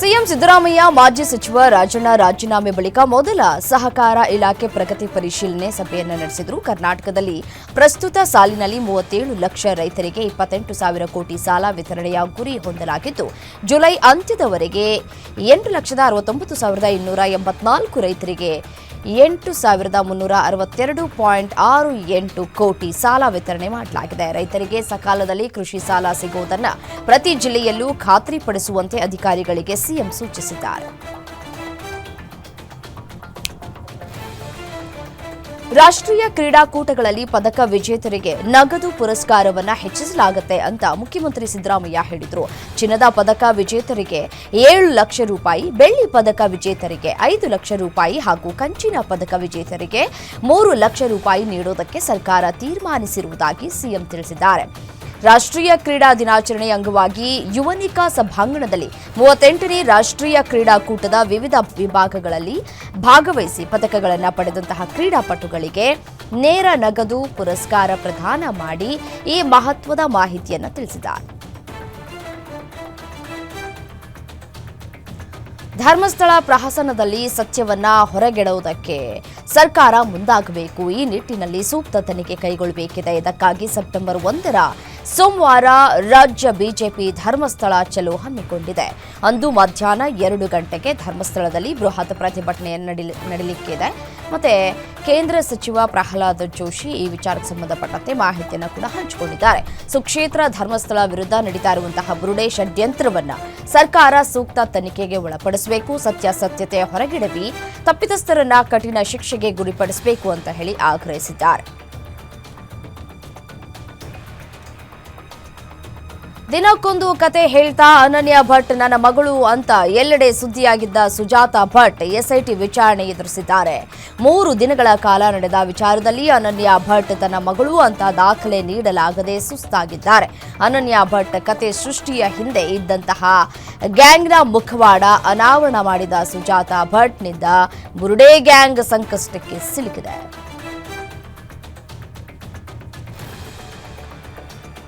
CM Siddaramaiah ಮಾಜಿ ಸಚಿವ ರಾಜಣ್ಣ ರಾಜೀನಾಮೆ ಬಳಿಕ ಮೊದಲ ಸಹಕಾರ ಇಲಾಖೆ ಪ್ರಗತಿ ಪರಿಶೀಲನೆ ಸಭೆಯನ್ನು ನಡೆಸಿದರು. ಕರ್ನಾಟಕದಲ್ಲಿ ಪ್ರಸ್ತುತ ಸಾಲಿನಲ್ಲಿ ಮೂವತ್ತೇಳು ಲಕ್ಷ ರೈತರಿಗೆ ಇಪ್ಪತ್ತೆಂಟು ಸಾವಿರ ಕೋಟಿ ಸಾಲ ವಿತರಣೆಯ ಗುರಿ ಹೊಂದಲಾಗಿದ್ದು, ಜುಲೈ ಅಂತ್ಯದವರೆಗೆ ಎಂಟು ಲಕ್ಷದ ಅರವತ್ತೊಂಬತ್ತು ಸಾವಿರದ ಇನ್ನೂರ ಎಂಬತ್ನಾಲ್ಕು ರೈತರಿಗೆ ಎಂಟು ಸಾವಿರದ ಮುನ್ನೂರ ಅರವತ್ತೆರಡು ಪಾಯಿಂಟ್ ಆರು ಎಂಟು ಕೋಟಿ ಸಾಲ ವಿತರಣೆ ಮಾಡಲಾಗಿದೆ. ರೈತರಿಗೆ ಸಕಾಲದಲ್ಲಿ ಕೃಷಿ ಸಾಲ ಸಿಗುವುದನ್ನು ಪ್ರತಿ ಜಿಲ್ಲೆಯಲ್ಲೂ ಖಾತ್ರಿಪಡಿಸುವಂತೆ ಅಧಿಕಾರಿಗಳಿಗೆ ಸಿಎಂ ಸೂಚಿಸಿದ್ದಾರೆ. ರಾಷ್ಟ್ರೀಯ ಕ್ರೀಡಾಕೂಟಗಳಲ್ಲಿ ಪದಕ ವಿಜೇತರಿಗೆ ನಗದು ಪುರಸ್ಕಾರವನ್ನು ಹೆಚ್ಚಿಸಲಾಗುತ್ತೆ ಅಂತ ಮುಖ್ಯಮಂತ್ರಿ ಸಿದ್ದರಾಮಯ್ಯ ಹೇಳಿದರು. ಚಿನ್ನದ ಪದಕ ವಿಜೇತರಿಗೆ ಏಳು ಲಕ್ಷ ರೂಪಾಯಿ, ಬೆಳ್ಳಿ ಪದಕ ವಿಜೇತರಿಗೆ ಐದು ಲಕ್ಷ ರೂಪಾಯಿ ಹಾಗೂ ಕಂಚಿನ ಪದಕ ವಿಜೇತರಿಗೆ ಮೂರು ಲಕ್ಷ ರೂಪಾಯಿ ನೀಡುವುದಕ್ಕೆ ಸರ್ಕಾರ ತೀರ್ಮಾನಿಸಿರುವುದಾಗಿ ಸಿಎಂ ತಿಳಿಸಿದ್ದಾರೆ. ರಾಷ್ಟ್ರೀಯ ಕ್ರೀಡಾ ದಿನಾಚರಣೆ ಅಂಗವಾಗಿ ಯುವನಿಕಾ ಸಭಾಂಗಣದಲ್ಲಿ ಮೂವತ್ತೆಂಟನೇ ರಾಷ್ಟ್ರೀಯ ಕ್ರೀಡಾಕೂಟದ ವಿವಿಧ ವಿಭಾಗಗಳಲ್ಲಿ ಭಾಗವಹಿಸಿ ಪದಕಗಳನ್ನು ಪಡೆದಂತಹ ಕ್ರೀಡಾಪಟುಗಳಿಗೆ ನೇರ ನಗದು ಪುರಸ್ಕಾರ ಪ್ರದಾನ ಮಾಡಿ ಈ ಮಹತ್ವದ ಮಾಹಿತಿಯನ್ನು ತಿಳಿಸಿದ್ದಾರೆ. ಧರ್ಮಸ್ಥಳ ಪ್ರಹಸನದಲ್ಲಿ ಸತ್ಯವನ್ನ ಹೊರಗೆಡುವುದಕ್ಕೆ ಸರ್ಕಾರ ಮುಂದಾಗಬೇಕು. ಈ ನಿಟ್ಟಿನಲ್ಲಿ ಸೂಕ್ತ ತನಿಖೆ ಕೈಗೊಳ್ಳಬೇಕಿದೆ. ಇದಕ್ಕಾಗಿ ಸೆಪ್ಟೆಂಬರ್ ಒಂದರ ಸೋಮವಾರ ರಾಜ್ಯ ಬಿಜೆಪಿ ಧರ್ಮಸ್ಥಳ ಚಲೋ ಹಮ್ಮಿಕೊಂಡಿದೆ. ಅಂದು ಮಧ್ಯಾಹ್ನ ಎರಡು ಗಂಟೆಗೆ ಧರ್ಮಸ್ಥಳದಲ್ಲಿ ಬೃಹತ್ ಪ್ರತಿಭಟನೆ ನಡೆಯಲಿಕ್ಕಿದೆ ಮತ್ತೆ ಕೇಂದ್ರ ಸಚಿವ ಪ್ರಹ್ಲಾದ್ ಜೋಶಿ ಈ ವಿಚಾರಕ್ಕೆ ಸಂಬಂಧಪಟ್ಟಂತೆ ಮಾಹಿತಿಯನ್ನು ಕೂಡ ಹಂಚಿಕೊಂಡಿದ್ದಾರೆ. ಸುಕ್ಷೇತ್ರ ಧರ್ಮಸ್ಥಳ ವಿರುದ್ಧ ನಡೀತಾ ಇರುವಂತಹ ಬುರುಡೆ ಸರ್ಕಾರ ಸೂಕ್ತ ತನಿಖೆಗೆ ಒಳಪಡಿಸಬೇಕು ಸತ್ಯಾಸತ್ಯತೆ ಹೊರಗಿಡವಿ ತಪ್ಪಿತಸ್ಥರನ್ನ ಕಠಿಣ ಶಿಕ್ಷೆಗೆ ಗುರಿಪಡಿಸಬೇಕು ಅಂತ ಹೇಳಿ ಆಗ್ರಹಿಸಿದ್ದಾರೆ. ದಿನಕ್ಕೊಂದು ಕತೆ ಹೇಳ್ತಾ ಅನನ್ಯ ಭಟ್ ನನ್ನ ಮಗಳು ಅಂತ ಎಲ್ಲೆಡೆ ಸುದ್ದಿಯಾಗಿದ್ದ ಸುಜಾತ ಭಟ್ ಎಸ್ಐಟಿ ವಿಚಾರಣೆ ಎದುರಿಸಿದ್ದಾರೆ. ಮೂರು ದಿನಗಳ ಕಾಲ ನಡೆದ ವಿಚಾರದಲ್ಲಿ ಅನನ್ಯ ಭಟ್ ತನ್ನ ಮಗಳು ಅಂತ ದಾಖಲೆ ನೀಡಲಾಗದೆ ಸುಸ್ತಾಗಿದ್ದಾರೆ. ಅನನ್ಯ ಭಟ್ ಕತೆ ಸೃಷ್ಟಿಯ ಹಿಂದೆ ಇದ್ದಂತಹ ಗ್ಯಾಂಗ್ನ ಮುಖವಾಡ ಅನಾವರಣ ಮಾಡಿದ ಸುಜಾತ ಭಟ್ನಿಂದ ಬುರುಡೆ ಗ್ಯಾಂಗ್ ಸಂಕಷ್ಟಕ್ಕೆ ಸಿಲುಕಿದೆ.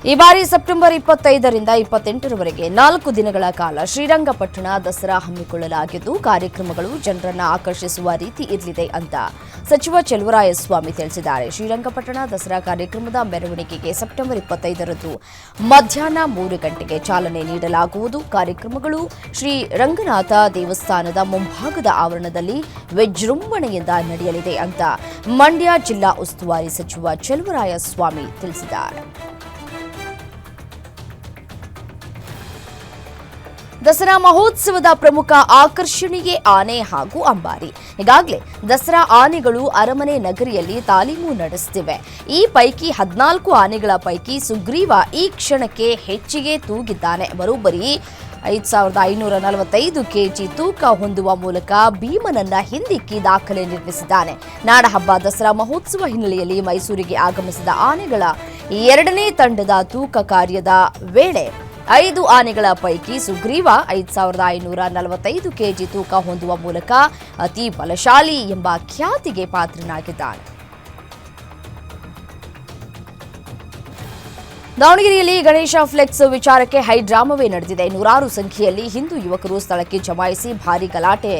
ಈ ಬಾರಿ ಸೆಪ್ಟೆಂಬರ್ ಇಪ್ಪತ್ತೈದರಿಂದ ಇಪ್ಪತ್ತೆಂಟರವರೆಗೆ ನಾಲ್ಕು ದಿನಗಳ ಕಾಲ ಶ್ರೀರಂಗಪಟ್ಟಣ ದಸರಾ ಹಮ್ಮಿಕೊಳ್ಳಲಾಗಿದ್ದು, ಕಾರ್ಯಕ್ರಮಗಳು ಜನರನ್ನು ಆಕರ್ಷಿಸುವ ರೀತಿ ಇರಲಿದೆ ಅಂತ ಸಚಿವ ಚೆಲುವರಾಯಸ್ವಾಮಿ ತಿಳಿಸಿದ್ದಾರೆ. ಶ್ರೀರಂಗಪಟ್ಟಣ ದಸರಾ ಕಾರ್ಯಕ್ರಮದ ಮೆರವಣಿಗೆಗೆ ಸೆಪ್ಟೆಂಬರ್ ಇಪ್ಪತ್ತೈದರಂದು ಮಧ್ಯಾಹ್ನ ಮೂರು ಗಂಟೆಗೆ ಚಾಲನೆ ನೀಡಲಾಗುವುದು. ಕಾರ್ಯಕ್ರಮಗಳು ಶ್ರೀ ರಂಗನಾಥ ದೇವಸ್ಥಾನದ ಮುಂಭಾಗದ ಆವರಣದಲ್ಲಿ ವಿಜೃಂಭಣೆಯಿಂದ ನಡೆಯಲಿದೆ ಅಂತ ಮಂಡ್ಯ ಜಿಲ್ಲಾ ಉಸ್ತುವಾರಿ ಸಚಿವ ಚೆಲುವರಾಯಸ್ವಾಮಿ ತಿಳಿಸಿದ್ದಾರೆ. ದಸರಾ ಮಹೋತ್ಸವದ ಪ್ರಮುಖ ಆಕರ್ಷಣೆಯೇ ಆನೆ ಹಾಗೂ ಅಂಬಾರಿ. ಈಗಾಗಲೇ ದಸರಾ ಆನೆಗಳು ಅರಮನೆ ನಗರಿಯಲ್ಲಿ ತಾಲೀಮು ನಡೆಸುತ್ತಿವೆ ಈ ಪೈಕಿ ಹದಿನಾಲ್ಕು ಆನೆಗಳ ಪೈಕಿ ಸುಗ್ರೀವ ಈ ಕ್ಷಣಕ್ಕೆ ಹೆಚ್ಚಿಗೆ ತೂಗಿದ್ದಾನೆ. ಬರೋಬ್ಬರಿ ಐದು ಸಾವಿರದ ಐನೂರ ನಲವತ್ತೈದು ಕೆಜಿ ತೂಕ ಹೊಂದುವ ಮೂಲಕ ಭೀಮನನ್ನ ಹಿಂದಿಕ್ಕಿ ದಾಖಲೆ ನಿರ್ಮಿಸಿದ್ದಾನೆ. ನಾಡಹಬ್ಬ ದಸರಾ ಮಹೋತ್ಸವ ಹಿನ್ನೆಲೆಯಲ್ಲಿ ಮೈಸೂರಿಗೆ ಆಗಮಿಸಿದ ಆನೆಗಳ ಎರಡನೇ ತಂಡದ ತೂಕ ಕಾರ್ಯದ ವೇಳೆ ಐದು ಆನೆಗಳ ಪೈಕಿ ಸುಗ್ರೀವ ಐದು ಸಾವಿರದ ಐನೂರ ನಲವತ್ತೈದು ಕೆಜಿ ತೂಕ ಹೊಂದುವ ಮೂಲಕ ಅತಿ ಬಲಶಾಲಿ ಎಂಬ ಖ್ಯಾತಿಗೆ ಪಾತ್ರನಾಗಿದ್ದಾನೆ. ದಾವಣಗೆರೆಯಲ್ಲಿ ಗಣೇಶ ಫ್ಲೆಕ್ಸ್ ವಿಚಾರಕ್ಕೆ ಹೈಡ್ರಾಮವೇ ನಡೆದಿದೆ. ನೂರಾರು ಸಂಖ್ಯೆಯಲ್ಲಿ ಹಿಂದೂ ಯುವಕರು ಸ್ಥಳಕ್ಕೆ ಜಮಾಯಿಸಿ ಭಾರಿ ಗಲಾಟೆ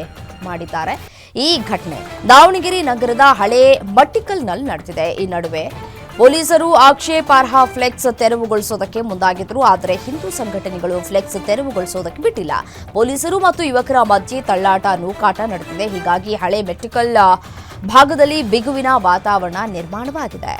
ಮಾಡಿದ್ದಾರೆ. ಈ ಘಟನೆ ದಾವಣಗೆರೆ ನಗರದ ಹಳೆ ಮಟ್ಟಿಕಲ್ನಲ್ಲಿ ನಡೆದಿದೆ. ಈ ನಡುವೆ ಪೊಲೀಸರು ಆಕ್ಷೇಪಾರ್ಹ ಫ್ಲೆಕ್ಸ್ ತೆರವುಗೊಳಿಸೋದಕ್ಕೆ ಮುಂದಾಗಿದ್ರು, ಆದರೆ ಹಿಂದೂ ಸಂಘಟನೆಗಳು ಫ್ಲೆಕ್ಸ್ ತೆರವುಗೊಳಿಸೋದಕ್ಕೆ ಬಿಟ್ಟಿಲ್ಲ. ಪೊಲೀಸರು ಮತ್ತು ಯುವಕರ ಮಧ್ಯೆ ತಳ್ಳಾಟ, ನೂಕಾಟ ನಡೆದಿದೆ. ಹೀಗಾಗಿ ಹಳೆ ಮೆಟ್ರಿಕಲ್ ಭಾಗದಲ್ಲಿ ಬಿಗುವಿನ ವಾತಾವರಣ ನಿರ್ಮಾಣವಾಗಿದೆ.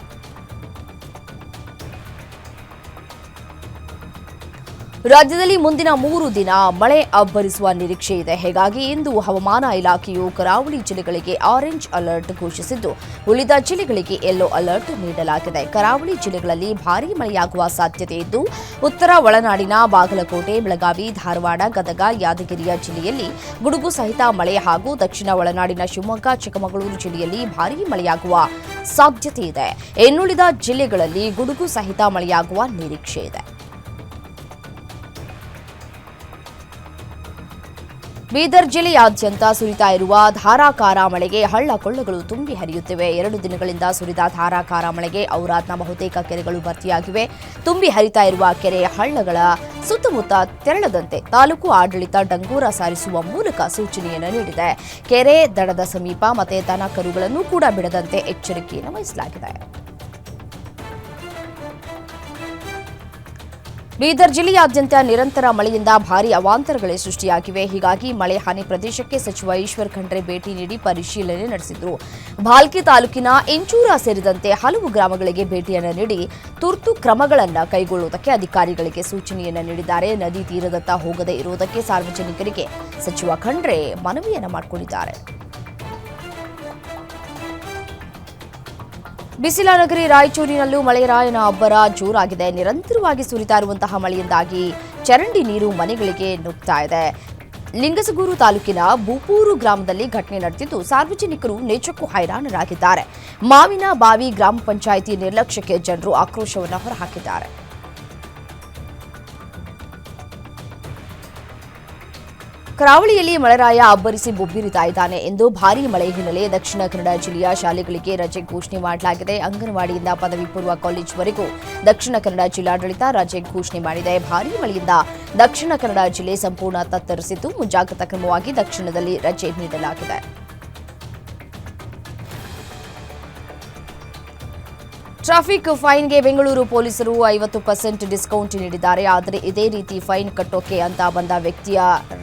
ರಾಜ್ಯದಲ್ಲಿ ಮುಂದಿನ ಮೂರು ದಿನ ಮಳೆ ಅಬ್ಬರಿಸುವ ನಿರೀಕ್ಷೆ ಇದೆ. ಹೀಗಾಗಿ ಇಂದು ಹವಾಮಾನ ಇಲಾಖೆಯು ಕರಾವಳಿ ಜಿಲ್ಲೆಗಳಿಗೆ ಆರೆಂಜ್ ಅಲರ್ಟ್ ಘೋಷಿಸಿದ್ದು, ಉಳಿದ ಜಿಲ್ಲೆಗಳಿಗೆ ಯೆಲ್ಲೋ ಅಲರ್ಟ್ ನೀಡಲಾಗಿದೆ. ಕರಾವಳಿ ಜಿಲ್ಲೆಗಳಲ್ಲಿ ಭಾರೀ ಮಳೆಯಾಗುವ ಸಾಧ್ಯತೆ ಇದ್ದು, ಉತ್ತರ ಒಳನಾಡಿನ ಬಾಗಲಕೋಟೆ, ಬೆಳಗಾವಿ, ಧಾರವಾಡ, ಗದಗ, ಯಾದಗಿರಿಯ ಜಿಲ್ಲೆಯಲ್ಲಿ ಗುಡುಗು ಸಹಿತ ಮಳೆ ಹಾಗೂ ದಕ್ಷಿಣ ಒಳನಾಡಿನ ಶಿವಮೊಗ್ಗ, ಚಿಕ್ಕಮಗಳೂರು ಜಿಲ್ಲೆಯಲ್ಲಿ ಭಾರೀ ಮಳೆಯಾಗುವ ಸಾಧ್ಯತೆ ಇದೆ. ಇನ್ನುಳಿದ ಜಿಲ್ಲೆಗಳಲ್ಲಿ ಗುಡುಗು ಸಹಿತ ಮಳೆಯಾಗುವ ನಿರೀಕ್ಷೆ ಇದೆ. ಬೀದರ್ ಜಿಲ್ಲೆಯಾದ್ಯಂತ ಸುರಿತಾ ಇರುವ ಧಾರಾಕಾರ ಮಳೆಗೆ ಹಳ್ಳ ಕೊಳ್ಳಗಳು ತುಂಬಿ ಹರಿಯುತ್ತಿವೆ. ಎರಡು ದಿನಗಳಿಂದ ಸುರಿದ ಧಾರಾಕಾರ ಮಳೆಗೆ ಔರಾದ್ನ ಬಹುತೇಕ ಕೆರೆಗಳು ಭರ್ತಿಯಾಗಿವೆ. ತುಂಬಿ ಹರಿತಾ ಇರುವ ಕೆರೆ ಹಳ್ಳಗಳ ಸುತ್ತಮುತ್ತ ತೆರಳದಂತೆ ತಾಲೂಕು ಆಡಳಿತ ಡಂಗೂರ ಸಾರಿಸುವ ಮೂಲಕ ಸೂಚನೆಯನ್ನು ನೀಡಿದೆ. ಕೆರೆ ದಡದ ಸಮೀಪ ಮತ್ತೆ ದನ ಕರುಗಳನ್ನು ಕೂಡ ಬಿಡದಂತೆ ಎಚ್ಚರಿಕೆಯನ್ನು ವಹಿಸಲಾಗಿದೆ ಬೀದರ್ ಜಿಲ್ಲೆಯಾದ್ಯಂತ ನಿರಂತರ ಮಳೆಯಿಂದ ಭಾರೀ ಅವಾಂತರಗಳೇ ಸೃಷ್ಟಿಯಾಗಿವೆ. ಹೀಗಾಗಿ ಮಳೆ ಹಾನಿ ಪ್ರದೇಶಕ್ಕೆ ಸಚಿವ ಈಶ್ವರ್ ಖಂಡ್ರೆ ಭೇಟಿ ನೀಡಿ ಪರಿಶೀಲನೆ ನಡೆಸಿದರು. ಭಾಲ್ಕಿ ತಾಲೂಕಿನ ಇಂಚೂರ ಸೇರಿದಂತೆ ಹಲವು ಗ್ರಾಮಗಳಿಗೆ ಭೇಟಿಯನ್ನು ನೀಡಿ ತುರ್ತು ಕ್ರಮಗಳನ್ನು ಕೈಗೊಳ್ಳುವುದಕ್ಕೆ ಅಧಿಕಾರಿಗಳಿಗೆ ಸೂಚನೆಯನ್ನು ನೀಡಿದ್ದಾರೆ. ನದಿ ತೀರದತ್ತ ಹೋಗದೇ ಇರುವುದಕ್ಕೆ ಸಾರ್ವಜನಿಕರಿಗೆ ಸಚಿವ ಖಂಡ್ರೆ ಮನವಿಯನ್ನು ಮಾಡಿಕೊಂಡಿದ್ದಾರೆ. ಬಿಸಿಲ ನಗರಿ ರಾಯಚೂರಿನಲ್ಲೂ ಮಳೆರಾಯನ ಅಬ್ಬರ ಜೋರಾಗಿದೆ. ನಿರಂತರವಾಗಿ ಸುರಿತಾ ಇರುವಂತಹ ಮಳೆಯಿಂದಾಗಿ ಚರಂಡಿ ನೀರು ಮನೆಗಳಿಗೆ ನುಗ್ತಾ ಇದೆ. ಲಿಂಗಸಗೂರು ತಾಲೂಕಿನ ಬೂಪೂರು ಗ್ರಾಮದಲ್ಲಿ ಘಟನೆ ನಡೆದಿದ್ದು, ಸಾರ್ವಜನಿಕರು ನೇಚಕ್ಕೂ ಹೈರಾಣರಾಗಿದ್ದಾರೆ. ಮಾವಿನ ಬಾವಿ ಗ್ರಾಮ ಪಂಚಾಯಿತಿ ನಿರ್ಲಕ್ಷ್ಯಕ್ಕೆ ಜನರು ಆಕ್ರೋಶವನ್ನು ಹೊರಹಾಕಿದ್ದಾರೆ. ಕರಾವಳಿಯಲ್ಲಿ ಮಳೆರಾಯ ಅಬ್ಬರಿಸಿ ಬೊಬ್ಬಿರಿತಾ ಇದ್ದಾನೆ ಎಂದು ಭಾರೀ ಮಳೆ ಹಿನ್ನೆಲೆ ದಕ್ಷಿಣ ಕನ್ನಡ ಜಿಲ್ಲೆಯ ಶಾಲೆಗಳಿಗೆ ರಜೆ ಘೋಷಣೆ ಮಾಡಲಾಗಿದೆ. ಅಂಗನವಾಡಿಯಿಂದ ಪದವಿ ಪೂರ್ವ ಕಾಲೇಜ್ವರೆಗೂ ದಕ್ಷಿಣ ಕನ್ನಡ ಜಿಲ್ಲಾಡಳಿತ ರಜೆ ಘೋಷಣೆ ಮಾಡಿದೆ. ಭಾರೀ ಮಳೆಯಿಂದ ದಕ್ಷಿಣ ಕನ್ನಡ ಜಿಲ್ಲೆ ಸಂಪೂರ್ಣ ತತ್ತರಿಸಿದ್ದು, ಮುಂಜಾಗ್ರತಾ ಕ್ರಮವಾಗಿ ದಕ್ಷಿಣದಲ್ಲಿ ರಜೆ ನೀಡಲಾಗಿದೆ. ಟ್ರಾಫಿಕ್ ಫೈನ್ಗೆ ಬೆಂಗಳೂರು ಪೊಲೀಸರು ಐವತ್ತು ಪರ್ಸೆಂಟ್ ಡಿಸ್ಕೌಂಟ್ ನೀಡಿದ್ದಾರೆ. ಆದರೆ ಇದೇ ರೀತಿ ಫೈನ್ ಕಟ್ಟೋಕೆ ಅಂತ ಬಂದ ವ್ಯಕ್ತಿಯ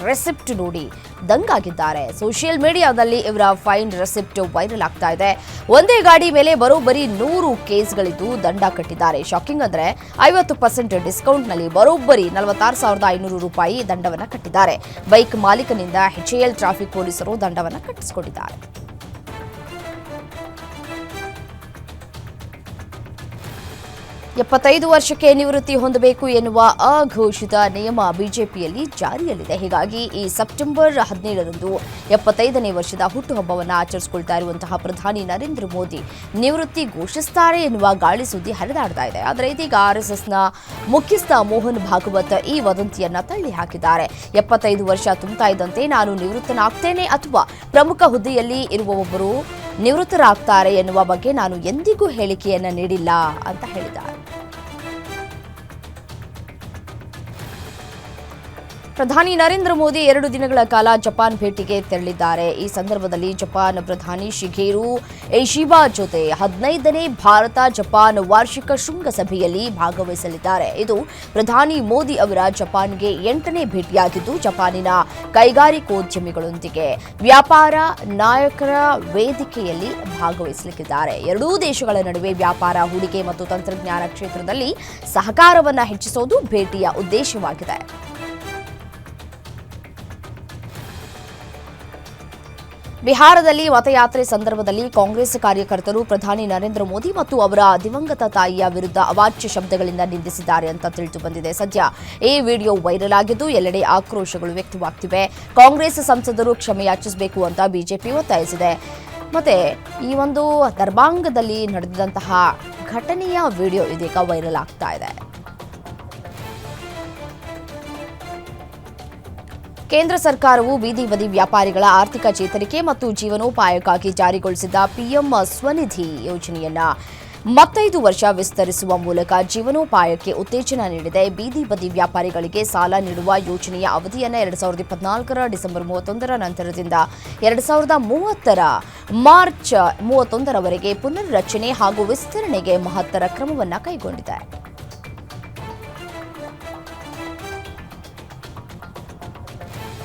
ರೆಸಿಪ್ಟ್ ನೋಡಿ ದಂಗಾಗಿದ್ದಾರೆ. ಸೋಷಿಯಲ್ ಮೀಡಿಯಾದಲ್ಲಿ ಇವರ ಫೈನ್ ರೆಸಿಪ್ಟ್ ವೈರಲ್ ಆಗ್ತಾ ಇದೆ. ಒಂದೇ ಗಾಡಿ ಮೇಲೆ ಬರೋಬ್ಬರಿ ನೂರು ಕೇಸ್ಗಳಿದ್ದು ದಂಡ ಕಟ್ಟಿದ್ದಾರೆ. ಶಾಕಿಂಗ್ ಅಂದ್ರೆ ಐವತ್ತು ಪರ್ಸೆಂಟ್ ಡಿಸ್ಕೌಂಟ್ನಲ್ಲಿ ಬರೋಬ್ಬರಿ ನಲವತ್ತಾರು ಸಾವಿರದ ಐನೂರು ರೂಪಾಯಿ ದಂಡವನ್ನು ಕಟ್ಟಿದ್ದಾರೆ. ಬೈಕ್ ಮಾಲೀಕನಿಂದ ಎಚ್ಎಎಲ್ ಟ್ರಾಫಿಕ್ ಪೊಲೀಸರು ದಂಡವನ್ನು ಕಟ್ಟಿಸಿಕೊಂಡಿದ್ದಾರೆ. ಎಪ್ಪತ್ತೈದು ವರ್ಷಕ್ಕೆ ನಿವೃತ್ತಿ ಹೊಂದಬೇಕು ಎನ್ನುವ ಅಘೋಷಿತ ನಿಯಮ ಬಿಜೆಪಿಯಲ್ಲಿ ಜಾರಿಯಲ್ಲಿದೆ. ಹೀಗಾಗಿ ಈ ಸೆಪ್ಟೆಂಬರ್ ಹದಿನೇಳರಂದು ಎಪ್ಪತ್ತೈದನೇ ವರ್ಷದ ಹುಟ್ಟುಹಬ್ಬವನ್ನು ಆಚರಿಸಿಕೊಳ್ತಾ ಇರುವಂತಹ ಪ್ರಧಾನಿ ನರೇಂದ್ರ ಮೋದಿ ನಿವೃತ್ತಿ ಘೋಷಿಸ್ತಾರೆ ಎನ್ನುವ ಗಾಳಿ ಸುದ್ದಿ ಹರಿದಾಡ್ತಾ ಇದೆ. ಆದರೆ ಇದೀಗ ಆರ್ಎಸ್ಎಸ್ನ ಮುಖ್ಯಸ್ಥ ಮೋಹನ್ ಭಾಗವತ್ ಈ ವದಂತಿಯನ್ನ ತಳ್ಳಿ ಹಾಕಿದ್ದಾರೆ. ಎಪ್ಪತ್ತೈದು ವರ್ಷ ತುಂಬುತ್ತಾ ಇದ್ದಂತೆ ನಾನು ನಿವೃತ್ತನಾಗ್ತೇನೆ ಅಥವಾ ಪ್ರಮುಖ ಹುದ್ದೆಯಲ್ಲಿ ಇರುವವೊಬ್ಬರು ನಿವೃತ್ತರಾಗ್ತಾರೆ ಎನ್ನುವ ಬಗ್ಗೆ ನಾನು ಎಂದಿಗೂ ಹೇಳಿಕೆಯನ್ನು ನೀಡಿಲ್ಲ ಅಂತ ಹೇಳಿದ್ದಾರೆ. ಪ್ರಧಾನಿ ನರೇಂದ್ರ ಮೋದಿ ಎರಡು ದಿನಗಳ ಕಾಲ ಜಪಾನ್ ಭೇಟಿಗೆ ತೆರಳಿದ್ದಾರೆ. ಈ ಸಂದರ್ಭದಲ್ಲಿ ಜಪಾನ್ ಪ್ರಧಾನಿ ಶಿಗೇರು ಏಶಿಬಾ ಜೊತೆ ಹದಿನೈದನೇ ಭಾರತ ಜಪಾನ್ ವಾರ್ಷಿಕ ಶೃಂಗಸಭೆಯಲ್ಲಿ ಭಾಗವಹಿಸಲಿದ್ದಾರೆ. ಇದು ಪ್ರಧಾನಿ ಮೋದಿ ಅವರ ಜಪಾನ್ಗೆ ಎಂಟನೇ ಭೇಟಿಯಾಗಿದ್ದು, ಜಪಾನಿನ ಕೈಗಾರಿಕೋದ್ಯಮಿಗಳೊಂದಿಗೆ ವ್ಯಾಪಾರ ನಾಯಕರ ವೇದಿಕೆಯಲ್ಲಿ ಭಾಗವಹಿಸಲಿದ್ದಾರೆ. ಎರಡೂ ದೇಶಗಳ ನಡುವೆ ವ್ಯಾಪಾರ, ಹೂಡಿಕೆ ಮತ್ತು ತಂತ್ರಜ್ಞಾನ ಕ್ಷೇತ್ರದಲ್ಲಿ ಸಹಕಾರವನ್ನು ಹೆಚ್ಚಿಸುವುದು ಭೇಟಿಯ ಉದ್ದೇಶವಾಗಿದೆ. ಬಿಹಾರದಲ್ಲಿ ಮತಯಾತ್ರೆ ಸಂದರ್ಭದಲ್ಲಿ ಕಾಂಗ್ರೆಸ್ ಕಾರ್ಯಕರ್ತರು ಪ್ರಧಾನಿ ನರೇಂದ್ರ ಮೋದಿ ಮತ್ತು ಅವರ ದಿವಂಗತ ತಾಯಿಯ ವಿರುದ್ಧ ಅವಾಚ್ಯ ಶಬ್ದಗಳಿಂದ ನಿಂದಿಸಿದ್ದಾರೆ ಅಂತ ತಿಳಿದು ಬಂದಿದೆ. ಸದ್ಯ ಈ ವಿಡಿಯೋ ವೈರಲ್ ಆಗಿದ್ದು ಎಲ್ಲೆಡೆ ಆಕ್ರೋಶಗಳು ವ್ಯಕ್ತವಾಗ್ತಿವೆ. ಕಾಂಗ್ರೆಸ್ ಸಂಸದರು ಕ್ಷಮೆಯಾಚಿಸಬೇಕು ಅಂತ ಬಿಜೆಪಿ ಒತ್ತಾಯಿಸಿದೆ. ಮತ್ತೆ ಈ ಒಂದು ದರ್ಭಾಂಗದಲ್ಲಿ ನಡೆದಂತಹ ಘಟನೆಯ ವಿಡಿಯೋ ಇದೀಗ ವೈರಲ್ ಆಗ್ತಾ ಇದೆ. ಕೇಂದ್ರ ಸರ್ಕಾರವು ಬೀದಿ ಬದಿ ವ್ಯಾಪಾರಿಗಳ ಆರ್ಥಿಕ ಚೇತರಿಕೆ ಮತ್ತು ಜೀವನೋಪಾಯಕ್ಕಾಗಿ ಜಾರಿಗೊಳಿಸಿದ ಪಿಎಂ ಸ್ವನಿಧಿ ಯೋಜನೆಯನ್ನ ಮತ್ತೈದು ವರ್ಷ ವಿಸ್ತರಿಸುವ ಮೂಲಕ ಜೀವನೋಪಾಯಕ್ಕೆ ಉತ್ತೇಜನ ನೀಡಿದೆ. ಬೀದಿ ಬದಿ ವ್ಯಾಪಾರಿಗಳಿಗೆ ಸಾಲ ನೀಡುವ ಯೋಜನೆಯ ಅವಧಿಯನ್ನು ಎರಡ್ ಸಾವಿರದ ಇಪ್ಪತ್ನಾಲ್ಕರ ಡಿಸೆಂಬರ್ ಮೂವತ್ತೊಂದರ ನಂತರದಿಂದ ಎರಡು ಸಾವಿರದ ಮೂವತ್ತರ ಮಾರ್ಚ್ ಮೂವತ್ತೊಂದರವರೆಗೆ ಪುನರ್ರಚನೆ ಹಾಗೂ ವಿಸ್ತರಣೆಗೆ ಮಹತ್ತರ ಕ್ರಮವನ್ನು ಕೈಗೊಂಡಿದೆ.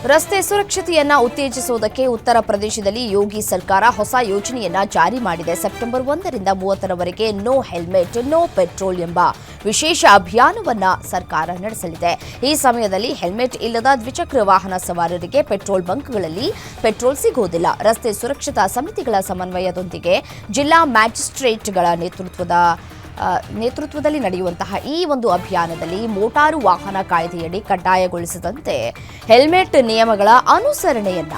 ರಸ್ತೆ ಸುರಕ್ಷತೆಯನ್ನ ಉತ್ತೇಜಿಸುವುದಕ್ಕೆ ಉತ್ತರ ಪ್ರದೇಶದಲ್ಲಿ ಯೋಗಿ ಸರ್ಕಾರ ಹೊಸ ಯೋಜನೆಯನ್ನ ಜಾರಿ ಮಾಡಿದೆ. ಸೆಪ್ಟೆಂಬರ್ ಒಂದರಿಂದ ಮೂವತ್ತರವರೆಗೆ ನೋ ಹೆಲ್ಮೆಟ್, ನೋ ಪೆಟ್ರೋಲ್ ಎಂಬ ವಿಶೇಷ ಅಭಿಯಾನವನ್ನ ಸರ್ಕಾರ ನಡೆಸಲಿದೆ. ಈ ಸಮಯದಲ್ಲಿ ಹೆಲ್ಮೆಟ್ ಇಲ್ಲದ ದ್ವಿಚಕ್ರ ವಾಹನ ಸವಾರರಿಗೆ ಪೆಟ್ರೋಲ್ ಬಂಕ್ಗಳಲ್ಲಿ ಪೆಟ್ರೋಲ್ ಸಿಗುವುದಿಲ್ಲ. ರಸ್ತೆ ಸುರಕ್ಷತಾ ಸಮಿತಿಗಳ ಸಮನ್ವಯದೊಂದಿಗೆ ಜಿಲ್ಲಾ ಮ್ಯಾಜಿಸ್ಟ್ರೇಟ್ಗಳ ನೇತೃತ್ವದ ನೇತೃತ್ವದಲ್ಲಿ ನಡೆಯುವಂತಹ ಈ ಒಂದು ಅಭಿಯಾನದಲ್ಲಿ ಮೋಟಾರು ವಾಹನ ಕಾಯ್ದೆಯಡಿ ಕಡ್ಡಾಯಗೊಳಿಸಿದಂತೆ ಹೆಲ್ಮೆಟ್ ನಿಯಮಗಳ ಅನುಸರಣೆಯನ್ನ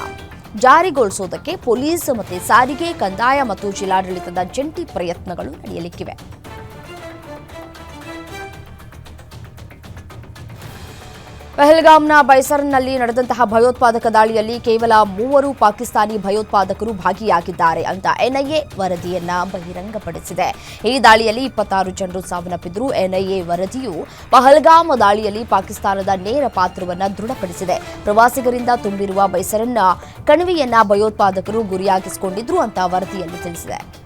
ಜಾರಿಗೊಳಿಸುವುದಕ್ಕೆ ಪೊಲೀಸ್ ಮತ್ತು ಸಾರಿಗೆ, ಕಂದಾಯ ಮತ್ತು ಜಿಲ್ಲಾಡಳಿತದ ಜಂಟಿ ಪ್ರಯತ್ನಗಳು ನಡೆಯಲಿಕ್ಕಿವೆ. ಪಹಲ್ಗಾಮ್ನ ಬೈಸರ್ನಲ್ಲಿ ನಡೆದಂತಹ ಭಯೋತ್ಪಾದಕ ದಾಳಿಯಲ್ಲಿ ಕೇವಲ ಮೂವರು ಪಾಕಿಸ್ತಾನಿ ಭಯೋತ್ಪಾದಕರು ಭಾಗಿಯಾಗಿದ್ದಾರೆ ಅಂತ ಎನ್ಐಎ ವರದಿಯನ್ನ ಬಹಿರಂಗಪಡಿಸಿದೆ. ಈ ದಾಳಿಯಲ್ಲಿ ಇಪ್ಪತ್ತಾರು ಜನರು ಸಾವನ್ನಪ್ಪಿದ್ರು ಎನ್ಐಎ ವರದಿಯು ಪಹಲ್ಗಾಮ್ ದಾಳಿಯಲ್ಲಿ ಪಾಕಿಸ್ತಾನದ ನೇರ ಪಾತ್ರವನ್ನು ದೃಢಪಡಿಸಿದೆ. ಪ್ರವಾಸಿಗರಿಂದ ತುಂಬಿರುವ ಬೈಸರನ್ನ ಕಣಿವೆಯನ್ನ ಭಯೋತ್ಪಾದಕರು ಗುರಿಯಾಗಿಸಿಕೊಂಡಿದ್ರು ಅಂತ ವರದಿಯಲ್ಲಿ ತಿಳಿಸಿದೆ.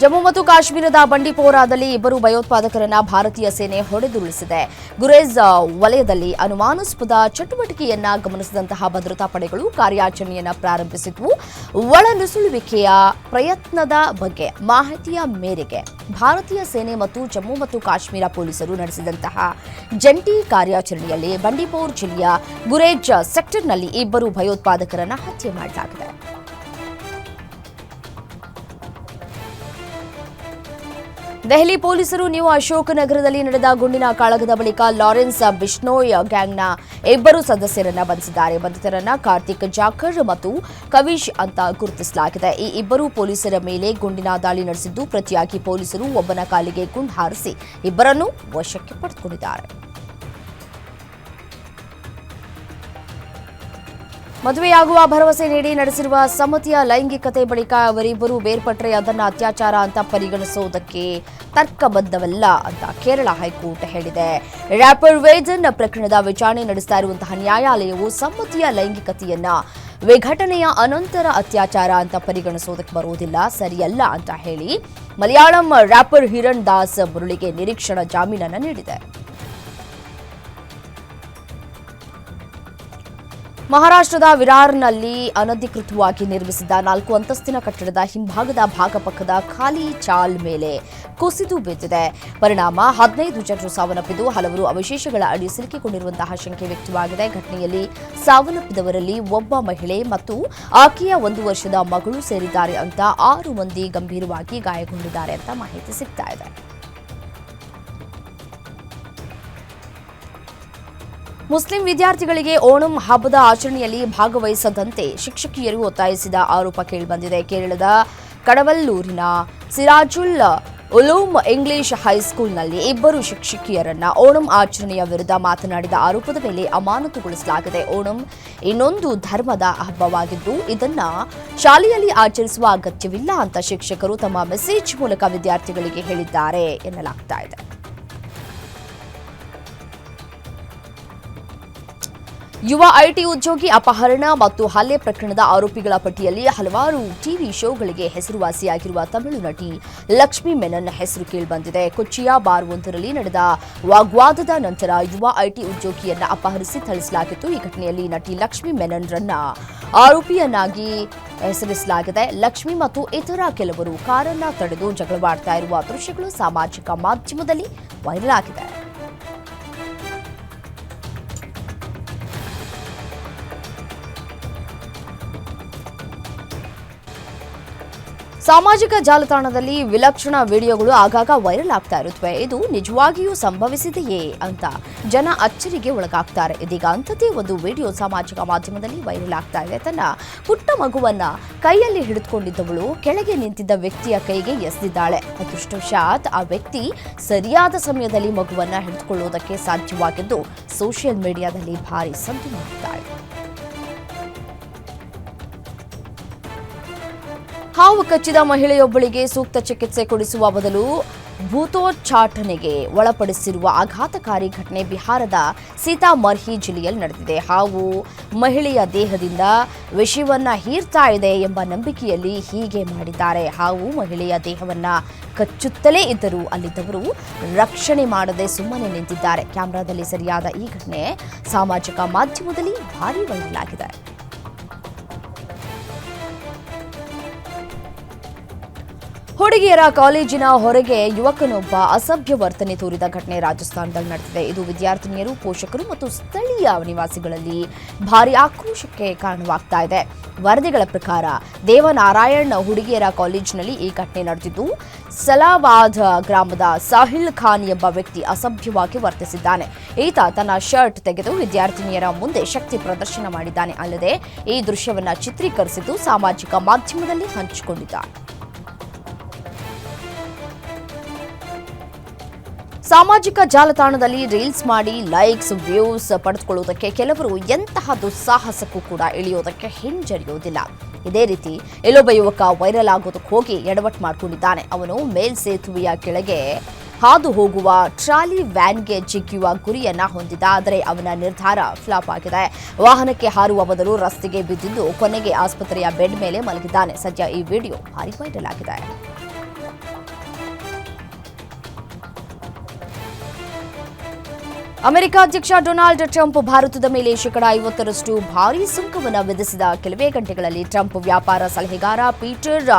ಜಮ್ಮು ಮತ್ತು ಕಾಶ್ಮೀರದ ಬಂಡಿಪೋರಾದಲ್ಲಿ ಇಬ್ಬರು ಭಯೋತ್ಪಾದಕರನ್ನ ಭಾರತೀಯ ಸೇನೆ ಹೊಡೆದುರುಳಿಸಿದೆ. ಗುರೇಜ್ ವಲಯದಲ್ಲಿ ಅನುಮಾನಾಸ್ಪದ ಚಟುವಟಿಕೆಯನ್ನ ಗಮನಿಸಿದಂತಹ ಭದ್ರತಾ ಪಡೆಗಳು ಕಾರ್ಯಾಚರಣೆಯನ್ನ ಪ್ರಾರಂಭಿಸಿದ್ವು. ಒಳನುಸುಳುವಿಕೆಯ ಪ್ರಯತ್ನದ ಬಗ್ಗೆ ಮಾಹಿತಿಯ ಮೇರೆಗೆ ಭಾರತೀಯ ಸೇನೆ ಮತ್ತು ಜಮ್ಮು ಮತ್ತು ಕಾಶ್ಮೀರ ಪೊಲೀಸರು ನಡೆಸಿದಂತಹ ಜಂಟಿ ಕಾರ್ಯಾಚರಣೆಯಲ್ಲಿ ಬಂಡಿಪೋರ್ ಜಿಲ್ಲೆಯ ಗುರೇಜ್ ಸೆಕ್ಟರ್ನಲ್ಲಿ ಇಬ್ಬರು ಭಯೋತ್ಪಾದಕರನ್ನ ಹತ್ಯೆ ಮಾಡಲಾಗಿದೆ. ದೆಹಲಿ ಪೊಲೀಸರು ನ್ಯೂ ಅಶೋಕ್ ನಗರದಲ್ಲಿ ನಡೆದ ಗುಂಡಿನ ಕಾಳಗದ ಬಳಿಕ ಲಾರೆನ್ಸ್ ಬಿಷ್ಣೋಯ್ ಗ್ಯಾಂಗ್ನ ಇಬ್ಬರು ಸದಸ್ಯರನ್ನ ಬಂಧಿಸಿದ್ದಾರೆ. ಬಂಧಿತರನ್ನ ಕಾರ್ತಿಕ್ ಜಾಖರ್ ಮತ್ತು ಕವಿಶ್ ಅಂತ ಗುರುತಿಸಲಾಗಿದೆ. ಈ ಇಬ್ಬರು ಪೊಲೀಸರ ಮೇಲೆ ಗುಂಡಿನ ದಾಳಿ ನಡೆಸಿದ್ದು, ಪ್ರತಿಯಾಗಿ ಪೊಲೀಸರು ಒಬ್ಬನ ಕಾಲಿಗೆ ಗುಂಡು ಹಾರಿಸಿ ಇಬ್ಬರನ್ನು ವಶಕ್ಕೆ ಪಡೆದುಕೊಂಡಿದ್ದಾರೆ. ಮದುವೆಯಾಗುವ ಭರವಸೆ ನೀಡಿ ನಡೆಸಿರುವ ಸಮ್ಮತಿಯ ಲೈಂಗಿಕತೆ ಬಳಿಕ ಅವರಿಬ್ಬರು ಬೇರ್ಪಟ್ಟರೆ ಅದನ್ನು ಅತ್ಯಾಚಾರ ಅಂತ ಪರಿಗಣಿಸುವುದಕ್ಕೆ ತರ್ಕಬದ್ಧವಲ್ಲ ಅಂತ ಕೇರಳ ಹೈಕೋರ್ಟ್ ಹೇಳಿದೆ. ರ್ಯಾಪರ್ ವೇಜನ್ ಪ್ರಕರಣದ ವಿಚಾರಣೆ ನಡೆಸ್ತಾ ಇರುವಂತಹ ನ್ಯಾಯಾಲಯವು ಸಮ್ಮತಿಯ ಲೈಂಗಿಕತೆಯನ್ನ ವಿಘಟನೆಯ ಅನಂತರ ಅತ್ಯಾಚಾರ ಅಂತ ಪರಿಗಣಿಸುವುದಕ್ಕೆ ಬರುವುದಿಲ್ಲ, ಸರಿಯಲ್ಲ ಅಂತ ಹೇಳಿ ಮಲಯಾಳಂ ರ್ಯಾಪರ್ ಹಿರಣ್ ದಾಸ್ ಮುರುಳಿಗೆ ನಿರೀಕ್ಷಣಾ ಜಾಮೀನನ್ನು ನೀಡಿದೆ. ಮಹಾರಾಷ್ಟ್ರದ ವಿರಾರ್ನಲ್ಲಿ ಅನಧಿಕೃತವಾಗಿ ನಿರ್ಮಿಸಿದ್ದ ನಾಲ್ಕು ಅಂತಸ್ತಿನ ಕಟ್ಟಡದ ಹಿಂಭಾಗದ ಭಾಗಪಕ್ಕದ ಖಾಲಿ ಚಾಲ್ ಮೇಲೆ ಕುಸಿದು ಬಿದ್ದಿದೆ. ಪರಿಣಾಮ ಹದಿನೈದು ಜನರು ಸಾವನ್ನಪ್ಪಿದ್ದು ಹಲವರು ಅವಶೇಷಗಳ ಅಡಿ ಸಿಲುಕಿಕೊಂಡಿರುವಂತಹ ಶಂಕೆ ವ್ಯಕ್ತವಾಗಿದೆ. ಘಟನೆಯಲ್ಲಿ ಸಾವನ್ನಪ್ಪಿದವರಲ್ಲಿ ಒಬ್ಬ ಮಹಿಳೆ ಮತ್ತು ಆಕೆಯ ಒಂದು ವರ್ಷದ ಮಗಳು ಸೇರಿದ್ದಾರೆ ಅಂತ ಆರು ಮಂದಿ ಗಂಭೀರವಾಗಿ ಗಾಯಗೊಂಡಿದ್ದಾರೆ ಅಂತ ಮಾಹಿತಿ ಸಿಗ್ತಾ ಇದೆ. ಮುಸ್ಲಿಂ ವಿದ್ಯಾರ್ಥಿಗಳಿಗೆ ಓಣಂ ಹಬ್ಬದ ಆಚರಣೆಯಲ್ಲಿ ಭಾಗವಹಿಸದಂತೆ ಶಿಕ್ಷಕಿಯರು ಒತ್ತಾಯಿಸಿದ ಆರೋಪ ಕೇಳಿಬಂದಿದೆ. ಕೇರಳದ ಕಡವಲ್ಲೂರಿನ ಸಿರಾಜುಲ್ ಉಲೂಮ್ ಇಂಗ್ಲಿಷ್ ಹೈಸ್ಕೂಲ್ನಲ್ಲಿ ಇಬ್ಬರು ಶಿಕ್ಷಕಿಯರನ್ನ ಓಣಂ ಆಚರಣೆಯ ವಿರುದ್ಧ ಮಾತನಾಡಿದ ಆರೋಪದ ಮೇಲೆ ಅಮಾನತುಗೊಳಿಸಲಾಗಿದೆ. ಓಣಂ ಇನ್ನೊಂದು ಧರ್ಮದ ಹಬ್ಬವಾಗಿದ್ದು, ಇದನ್ನ ಶಾಲೆಯಲ್ಲಿ ಆಚರಿಸುವ ಅಗತ್ಯವಿಲ್ಲ ಅಂತ ಶಿಕ್ಷಕರು ತಮ್ಮ ಮೆಸೇಜ್ ಮೂಲಕ ವಿದ್ಯಾರ್ಥಿಗಳಿಗೆ ಹೇಳಿದ್ದಾರೆ ಎನ್ನಲಾಗ್ತಾ ಇದೆ. ಯುವ ಐಟಿ ಉದ್ಯೋಗಿ ಅಪಹರಣ ಮತ್ತು ಹಲ್ಲೆ ಪ್ರಕರಣದ ಆರೋಪಿಗಳ ಪಟ್ಟಿಯಲ್ಲಿ ಹಲವಾರು ಟಿವಿ ಶೋಗಳಿಗೆ ಹೆಸರುವಾಸಿಯಾಗಿರುವ ತಮಿಳು ನಟಿ ಲಕ್ಷ್ಮಿ ಮೆನನ್ ಹೆಸರು ಕೇಳಿಬಂದಿದೆ. ಕೊಚ್ಚಿಯ ಬಾರ್ ಒಂದರಲ್ಲಿ ನಡೆದ ವಾಗ್ವಾದದ ನಂತರ ಯುವ ಐಟಿ ಉದ್ಯೋಗಿಯನ್ನ ಅಪಹರಿಸಿ ಥಳಿಸಲಾಗಿತ್ತು. ಈ ಘಟನೆಯಲ್ಲಿ ನಟಿ ಲಕ್ಷ್ಮಿ ಮೆನನ್ರನ್ನ ಆರೋಪಿಯನ್ನಾಗಿ ಹೆಸರಿಸಲಾಗಿದೆ. ಲಕ್ಷ್ಮಿ ಮತ್ತು ಇತರ ಕೆಲವರು ಕಾರನ್ನ ತಡೆದು ಜಗಳವಾಡ್ತಾ ಇರುವ ದೃಶ್ಯಗಳು ಸಾಮಾಜಿಕ ಮಾಧ್ಯಮದಲ್ಲಿ ವೈರಲ್ ಆಗಿದೆ. ಸಾಮಾಜಿಕ ಜಾಲತಾಣದಲ್ಲಿ ವಿಲಕ್ಷಣ ವಿಡಿಯೋಗಳು ಆಗಾಗ ವೈರಲ್ ಆಗ್ತಾ ಇರುತ್ತವೆ. ಇದು ನಿಜವಾಗಿಯೂ ಸಂಭವಿಸಿದೆಯೇ ಅಂತ ಜನ ಅಚ್ಚರಿಗೆ ಒಳಗಾಗ್ತಾರೆ. ಇದೀಗ ಅಂಥದ್ದೇ ಒಂದು ವಿಡಿಯೋ ಸಾಮಾಜಿಕ ಮಾಧ್ಯಮದಲ್ಲಿ ವೈರಲ್ ಆಗ್ತಾ ಇದೆ. ತನ್ನ ಪುಟ್ಟ ಮಗುವನ್ನ ಕೈಯಲ್ಲಿ ಹಿಡಿದುಕೊಂಡಿದ್ದವಳು ಕೆಳಗೆ ನಿಂತಿದ್ದ ವ್ಯಕ್ತಿಯ ಕೈಗೆ ಎಸೆದಿದ್ದಾಳೆ. ಅದೃಷ್ಟವಶಾತ್ ಆ ವ್ಯಕ್ತಿ ಸರಿಯಾದ ಸಮಯದಲ್ಲಿ ಮಗುವನ್ನ ಹಿಡಿದುಕೊಳ್ಳುವುದಕ್ಕೆ ಸಾಧ್ಯವಾಗಿದ್ದು, ಸೋಷಿಯಲ್ ಮೀಡಿಯಾದಲ್ಲಿ ಭಾರಿ ಸಂತು ಹಾವು ಕಚ್ಚಿದ ಮಹಿಳೆಯೊಬ್ಬಳಿಗೆ ಸೂಕ್ತ ಚಿಕಿತ್ಸೆ ಕೊಡಿಸುವ ಬದಲು ಭೂತೋಚ್ಚಾಟನೆಗೆ ಒಳಪಡಿಸಿರುವ ಆಘಾತಕಾರಿ ಘಟನೆ ಬಿಹಾರದ ಸೀತಾಮರ್ಹಿ ಜಿಲ್ಲೆಯಲ್ಲಿ ನಡೆದಿದೆ. ಹಾವು ಮಹಿಳೆಯ ದೇಹದಿಂದ ವಿಷವನ್ನ ಹೀರ್ತಾ ಇದೆ ಎಂಬ ನಂಬಿಕೆಯಲ್ಲಿ ಹೀಗೆ ಮಾಡಿದ್ದಾರೆ. ಹಾವು ಮಹಿಳೆಯ ದೇಹವನ್ನ ಕಚ್ಚುತ್ತಲೇ ಇದ್ದರೂ ಅಲ್ಲಿದ್ದವರು ರಕ್ಷಣೆ ಮಾಡದೆ ಸುಮ್ಮನೆ ನಿಂತಿದ್ದಾರೆ. ಕ್ಯಾಮೆರಾದಲ್ಲಿ ಸರಿಯಾದ ಈ ಘಟನೆ ಸಾಮಾಜಿಕ ಮಾಧ್ಯಮದಲ್ಲಿ ಭಾರೀ ವೈರಲ್ ಆಗಿದೆ. ಹುಡುಗಿಯರ ಕಾಲೇಜಿನ ಹೊರಗೆ ಯುವಕನೊಬ್ಬ ಅಸಭ್ಯ ವರ್ತನೆ ತೋರಿದ ಘಟನೆ ರಾಜಸ್ಥಾನದಲ್ಲಿ ನಡೆದಿದೆ. ಇದು ವಿದ್ಯಾರ್ಥಿನಿಯರು, ಪೋಷಕರು ಮತ್ತು ಸ್ಥಳೀಯ ನಿವಾಸಿಗಳಲ್ಲಿ ಭಾರಿ ಆಕ್ರೋಶಕ್ಕೆ ಕಾರಣವಾಗ್ತಾ ಇದೆ. ವರದಿಗಳ ಪ್ರಕಾರ ದೇವನಾರಾಯಣ್ ಹುಡುಗಿಯರ ಕಾಲೇಜಿನಲ್ಲಿ ಈ ಘಟನೆ ನಡೆದಿದ್ದು ಸಲಾವಾದ ಗ್ರಾಮದ ಸಾಹಿಲ್ ಖಾನ್ ಎಂಬ ವ್ಯಕ್ತಿ ಅಸಭ್ಯವಾಗಿ ವರ್ತಿಸಿದ್ದಾನೆ. ಈತ ತನ್ನ ಶರ್ಟ್ ತೆಗೆದು ವಿದ್ಯಾರ್ಥಿನಿಯರ ಮುಂದೆ ಶಕ್ತಿ ಪ್ರದರ್ಶನ ಮಾಡಿದ್ದಾನೆ. ಅಲ್ಲದೆ ಈ ದೃಶ್ಯವನ್ನು ಚಿತ್ರೀಕರಿಸಿದ್ದು ಸಾಮಾಜಿಕ ಮಾಧ್ಯಮದಲ್ಲಿ ಹಂಚಿಕೊಂಡಿದ್ದಾನೆ. ಸಾಮಾಜಿಕ ಜಾಲತಾಣದಲ್ಲಿ ರೀಲ್ಸ್ ಮಾಡಿ ಲೈಕ್ಸ್, ವ್ಯೂಸ್ ಪಡೆದುಕೊಳ್ಳುವುದಕ್ಕೆ ಕೆಲವರು ಎಂತಹ ದುಸ್ಸಾಹಸಕ್ಕೂ ಕೂಡ ಇಳಿಯೋದಕ್ಕೆ ಹಿಂಜರಿಯೋದಿಲ್ಲ ಇದೇ ರೀತಿ ಎಲ್ಲೊಬ್ಬ ಯುವಕ ವೈರಲ್ ಆಗೋದಕ್ಕೆ ಹೋಗಿ ಎಡವಟ್ ಮಾಡಿಕೊಂಡಿದ್ದಾನೆ. ಅವನು ಮೇಲ್ಸೇತುವೆಯ ಕೆಳಗೆ ಹಾದು ಹೋಗುವ ಟ್ರಾಲಿ ವ್ಯಾನ್ಗೆ ಜಿಗ್ಗುವ ಗುರಿಯನ್ನ ಹೊಂದಿದ್ದ. ಆದರೆ ಅವನ ನಿರ್ಧಾರ ಫ್ಲಾಪ್ ಆಗಿದೆ. ವಾಹನಕ್ಕೆ ಹಾರುವ ಬದಲು ರಸ್ತೆಗೆ ಬಿದ್ದಿದ್ದು ಕೊನೆಗೆ ಆಸ್ಪತ್ರೆಯ ಬೆಡ್ ಮೇಲೆ ಮಲಗಿದ್ದಾನೆ. ಸದ್ಯ ಈ ವಿಡಿಯೋ ಭಾರಿ ವೈರಲ್ ಆಗಿದೆ. ಅಮೆರಿಕ ಅಧ್ಯಕ್ಷ ಡೊನಾಲ್ಡ್ ಟ್ರಂಪ್ ಭಾರತದ ಮೇಲೆ ಶೇಕಡ ಐವತ್ತರಷ್ಟು ಭಾರಿ ಸುಂಕವನ್ನು ವಿಧಿಸಿದ ಕೆಲವೇ ಗಂಟೆಗಳಲ್ಲಿ ಟ್ರಂಪ್ ವ್ಯಾಪಾರ ಸಲಹೆಗಾರ ಪೀಟರ್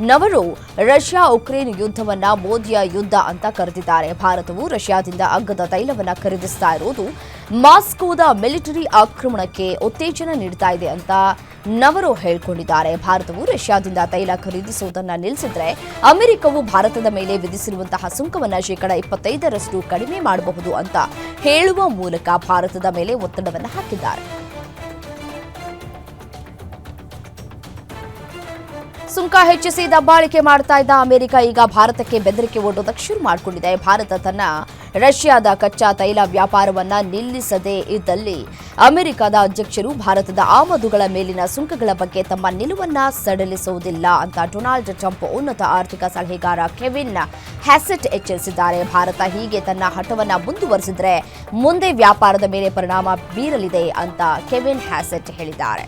ನವರು ರಷ್ಯಾ ಉಕ್ರೇನ್ ಯುದ್ಧವನ್ನ ಮೋದಿಯ ಯುದ್ಧ ಅಂತ ಕರೆದಿದ್ದಾರೆ. ಭಾರತವು ರಷ್ಯಾದಿಂದ ಅಗ್ಗದ ತೈಲವನ್ನು ಖರೀದಿಸ್ತಾ ಇರುವುದು ಮಾಸ್ಕೋದ ಮಿಲಿಟರಿ ಆಕ್ರಮಣಕ್ಕೆ ಉತ್ತೇಜನ ನೀಡ್ತಾ ಇದೆ ಅಂತ ನವರು ಹೇಳಿಕೊಂಡಿದ್ದಾರೆ. ಭಾರತವು ರಷ್ಯಾದಿಂದ ತೈಲ ಖರೀದಿಸುವುದನ್ನು ನಿಲ್ಲಿಸಿದ್ರೆ ಅಮೆರಿಕವು ಭಾರತದ ಮೇಲೆ ವಿಧಿಸಿರುವಂತಹ ಸುಂಕವನ್ನು ಶೇಕಡ ಇಪ್ಪತ್ತೈದರಷ್ಟು ಕಡಿಮೆ ಮಾಡಬಹುದು ಅಂತ ಹೇಳುವ ಮೂಲಕ ಭಾರತದ ಮೇಲೆ ಒತ್ತಡವನ್ನು ಹಾಕಿದ್ದಾರೆ. ಸುಂಕ ಹೆಚ್ಚಿಸಿ ದಬ್ಬಾಳಿಕೆ ಮಾಡ್ತಾ ಇದ್ದ ಅಮೆರಿಕ ಈಗ ಭಾರತಕ್ಕೆ ಬೆದರಿಕೆ ಒಡ್ಡೋದಕ್ಕೆ ಶುರು ಮಾಡಿಕೊಂಡಿದೆ. ಭಾರತ ತನ್ನ ರಷ್ಯಾದ ಕಚ್ಚಾ ತೈಲ ವ್ಯಾಪಾರವನ್ನ ನಿಲ್ಲಿಸದೇ ಇದ್ದಲ್ಲಿ ಅಮೆರಿಕದ ಅಧ್ಯಕ್ಷರು ಭಾರತದ ಆಮದುಗಳ ಮೇಲಿನ ಸುಂಕಗಳ ಬಗ್ಗೆ ತಮ್ಮ ನಿಲುವನ್ನ ಸಡಿಲಿಸುವುದಿಲ್ಲ ಅಂತ ಡೊನಾಲ್ಡ್ ಟ್ರಂಪ್ ಉನ್ನತ ಆರ್ಥಿಕ ಸಲಹೆಗಾರ ಕೆವಿನ್ ಹ್ಯಾಸೆಟ್ ಎಚ್ಚರಿಸಿದ್ದಾರೆ. ಭಾರತ ಹೀಗೆ ತನ್ನ ಹಠವನ್ನ ಮುಂದುವರೆಸಿದ್ರೆ ಮುಂದೆ ವ್ಯಾಪಾರದ ಮೇಲೆ ಪರಿಣಾಮ ಬೀರಲಿದೆ ಅಂತ ಕೆವಿನ್ ಹ್ಯಾಸೆಟ್ ಹೇಳಿದ್ದಾರೆ.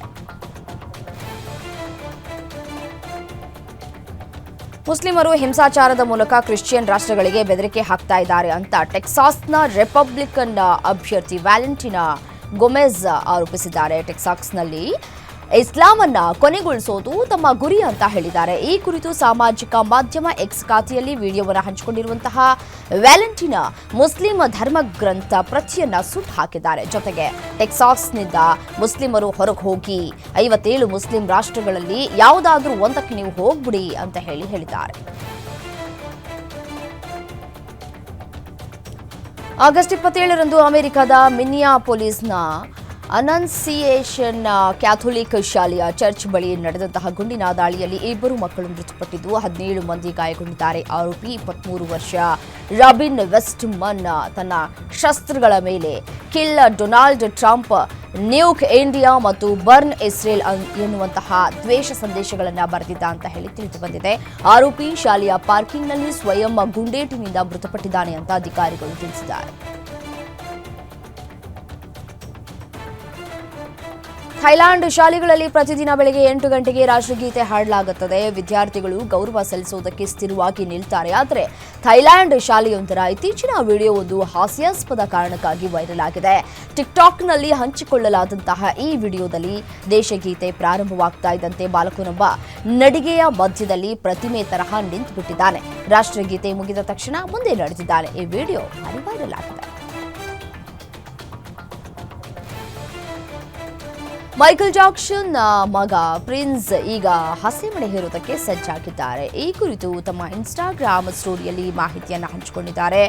ಮುಸ್ಲಿಮರು ಹಿಂಸಾಚಾರದ ಮೂಲಕ ಕ್ರಿಶ್ಚಿಯನ್ ರಾಷ್ಟ್ರಗಳಿಗೆ ಬೆದರಿಕೆ ಹಾಕ್ತಾ ಇದ್ದಾರೆ ಅಂತ ಟೆಕ್ಸಾಸ್ನ ರಿಪಬ್ಲಿಕನ್ ಅಭ್ಯರ್ಥಿ ವ್ಯಾಲೆಂಟಿನಾ ಗೊಮೆಜ್ ಆರೋಪಿಸಿದ್ದಾರೆ. ಟೆಕ್ಸಾಸ್ನಲ್ಲಿ ಇಸ್ಲಾಂ ಅನ್ನ ಕೊನೆಗೊಳಿಸೋದು ತಮ್ಮ ಗುರಿ ಅಂತ ಹೇಳಿದ್ದಾರೆ. ಈ ಕುರಿತು ಸಾಮಾಜಿಕ ಮಾಧ್ಯಮ ಎಕ್ಸ್ ಖಾತೆಯಲ್ಲಿ ವಿಡಿಯೋವನ್ನು ಹಂಚಿಕೊಂಡಿರುವಂತಹ ವ್ಯಾಲೆಂಟಿನಾ ಮುಸ್ಲಿಂ ಧರ್ಮ ಗ್ರಂಥ ಪ್ರತಿಯನ್ನ ಸುಟ್ಟು ಹಾಕಿದ್ದಾರೆ. ಜೊತೆಗೆ ಟೆಕ್ಸಾಸ್ನಿಂದ ಮುಸ್ಲಿಮರು ಹೊರಗೆ ಹೋಗಿ ಐವತ್ತೇಳು ಮುಸ್ಲಿಂ ರಾಷ್ಟ್ರಗಳಲ್ಲಿ ಯಾವುದಾದ್ರೂ ಒಂದಕ್ಕೆ ನೀವು ಹೋಗ್ಬಿಡಿ ಅಂತ ಹೇಳಿ ಹೇಳಿದ್ದಾರೆ. ಆಗಸ್ಟ್ ಇಪ್ಪತ್ತೇಳರಂದು ಅಮೆರಿಕದ ಮಿನಿಯಾಪೊಲಿಸ್ನ ಅನನ್ಸಿಯೇಷನ್ ಕ್ಯಾಥೋಲಿಕ್ ಶಾಲೆಯ ಚರ್ಚ್ ಬಳಿ ನಡೆದಂತಹ ಗುಂಡಿನ ದಾಳಿಯಲ್ಲಿ ಇಬ್ಬರು ಮಕ್ಕಳು ಮೃತಪಟ್ಟಿದ್ದು, ಹದಿನೇಳು ಮಂದಿ ಗಾಯಗೊಂಡಿದ್ದಾರೆ. ಆರೋಪಿ ಇಪ್ಪತ್ಮೂರು ವರ್ಷ ರಾಬಿನ್ ವೆಸ್ಟ್ ಮನ್ ತನ್ನ ಶಸ್ತ್ರಗಳ ಮೇಲೆ kill Donald Trump, nuke India ಮತ್ತು ಬರ್ನ್ ಇಸ್ರೇಲ್ ಎನ್ನುವಂತಹ ದ್ವೇಷ ಸಂದೇಶಗಳನ್ನು ಬರೆದಿದ್ದ ಅಂತ ಹೇಳಿ ತಿಳಿದು ಬಂದಿದೆ. ಆರೋಪಿ ಶಾಲೆಯ ಪಾರ್ಕಿಂಗ್ನಲ್ಲಿ ಸ್ವಯಂ ಗುಂಡೇಟಿನಿಂದ ಮೃತಪಟ್ಟಿದ್ದಾನೆ ಅಂತ ಅಧಿಕಾರಿಗಳು ತಿಳಿಸಿದ್ದಾರೆ. ಥೈಲ್ಯಾಂಡ್ ಶಾಲೆಗಳಲ್ಲಿ ಪ್ರತಿದಿನ ಬೆಳಗ್ಗೆ ಎಂಟು ಗಂಟೆಗೆ ರಾಷ್ಟ್ರಗೀತೆ ಹಾಡಲಾಗುತ್ತದೆ. ವಿದ್ಯಾರ್ಥಿಗಳು ಗೌರವ ಸಲ್ಲಿಸುವುದಕ್ಕೆ ಸ್ಥಿರವಾಗಿ ನಿಲ್ತಾರೆ. ಆದರೆ ಥೈಲ್ಯಾಂಡ್ ಶಾಲೆಯೊಂದರ ಇತ್ತೀಚಿನ ವಿಡಿಯೋ ಒಂದು ಹಾಸ್ಯಾಸ್ಪದ ಕಾರಣಕ್ಕಾಗಿ ವೈರಲ್ ಆಗಿದೆ. ಟಿಕ್ಟಾಕ್ನಲ್ಲಿ ಹಂಚಿಕೊಳ್ಳಲಾದಂತಹ ಈ ವಿಡಿಯೋದಲ್ಲಿ ದೇಶಗೀತೆ ಪ್ರಾರಂಭವಾಗ್ತಾ ಇದ್ದಂತೆ ಬಾಲಕನೊಬ್ಬ ನಡಿಗೆಯ ಮಧ್ಯದಲ್ಲಿ ಪ್ರತಿಮೆ ತರಹ ನಿಂತುಬಿಟ್ಟಿದ್ದಾನೆ. ರಾಷ್ಟ್ರಗೀತೆ ಮುಗಿದ ತಕ್ಷಣ ಮುಂದೆ ನಡೆದಿದ್ದಾನೆ. ಈ ವಿಡಿಯೋ ವೈರಲ್ ಆಗಿದೆ ಮೈಕಲ್ ಜಾಕ್ಸನ್ ಮಗ ಪ್ರಿನ್ಸ್ ಈಗ ಹಸೆಮಣೆ ಹೇರೋದಕ್ಕೆ ಸಜ್ಜಾಗಿದ್ದಾರೆ. ಈ ಕುರಿತು ತಮ್ಮ ಇನ್ಸ್ಟಾಗ್ರಾಮ್ ಸ್ಟೋರಿಯಲ್ಲಿ ಮಾಹಿತಿಯನ್ನು ಹಂಚಿಕೊಂಡಿದ್ದಾರೆ.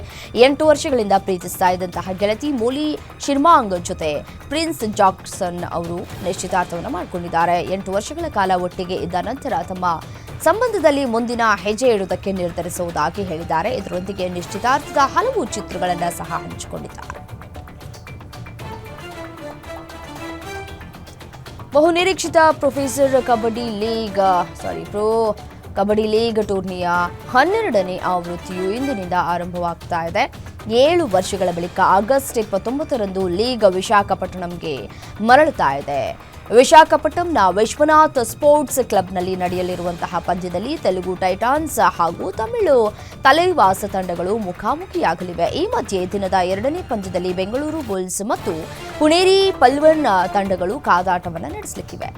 ಎಂಟು ವರ್ಷಗಳಿಂದ ಪ್ರೀತಿಸ್ತಾ ಇದ್ದಂತಹ ಗೆಳತಿ ಮೋಲಿ ಶಿರ್ಮಾಂಗ್ ಜೊತೆ ಪ್ರಿನ್ಸ್ ಜಾಕ್ಸನ್ ಅವರು ನಿಶ್ಚಿತಾರ್ಥವನ್ನು ಮಾಡಿಕೊಂಡಿದ್ದಾರೆ. ಎಂಟು ವರ್ಷಗಳ ಕಾಲ ಒಟ್ಟಿಗೆ ಇದ್ದ ನಂತರ ತಮ್ಮ ಸಂಬಂಧದಲ್ಲಿ ಮುಂದಿನ ಹೆಜ್ಜೆ ಇಡುವುದಕ್ಕೆ ನಿರ್ಧರಿಸುವುದಾಗಿ ಹೇಳಿದ್ದಾರೆ. ಇದರೊಂದಿಗೆ ನಿಶ್ಚಿತಾರ್ಥದ ಹಲವು ಚಿತ್ರಗಳನ್ನು ಸಹ ಹಂಚಿಕೊಂಡಿದ್ದಾರೆ. ಬಹುನಿರೀಕ್ಷಿತ professor kabaddi league sorry pro kabaddi league ಟೂರ್ನಿಯ ಹನ್ನೆರಡನೇ ಆವೃತ್ತಿಯು ಇಂದಿನಿಂದ ಆರಂಭವಾಗ್ತಾ ಇದೆ. ಏಳು ವರ್ಷಗಳ ಬಳಿಕ ಆಗಸ್ಟ್ ಇಪ್ಪತ್ತೊಂಬತ್ತರಂದು ಲೀಗ್ ವಿಶಾಖಪಟ್ಟಣಂಗೆ ಮರಳುತ್ತಾ ಇದೆ. ವಿಶಾಖಪಟ್ಟಣಂನ ವಿಶ್ವನಾಥ್ ಸ್ಪೋರ್ಟ್ಸ್ ಕ್ಲಬ್ನಲ್ಲಿ ನಡೆಯಲಿರುವಂತಹ ಪಂದ್ಯದಲ್ಲಿ ತೆಲುಗು ಟೈಟಾನ್ಸ್ ಹಾಗೂ ತಮಿಳು ತಲೈವಾಸ ತಂಡಗಳು ಮುಖಾಮುಖಿಯಾಗಲಿವೆ. ಈ ಮಧ್ಯೆ ದಿನದ ಎರಡನೇ ಪಂದ್ಯದಲ್ಲಿ ಬೆಂಗಳೂರು ಬುಲ್ಸ್ ಮತ್ತು ಪುಣೇರಿ ಪಲ್ವನ್ ತಂಡಗಳು ಕಾದಾಟವನ್ನು ನಡೆಸಲಿಕ್ಕಿವೆ.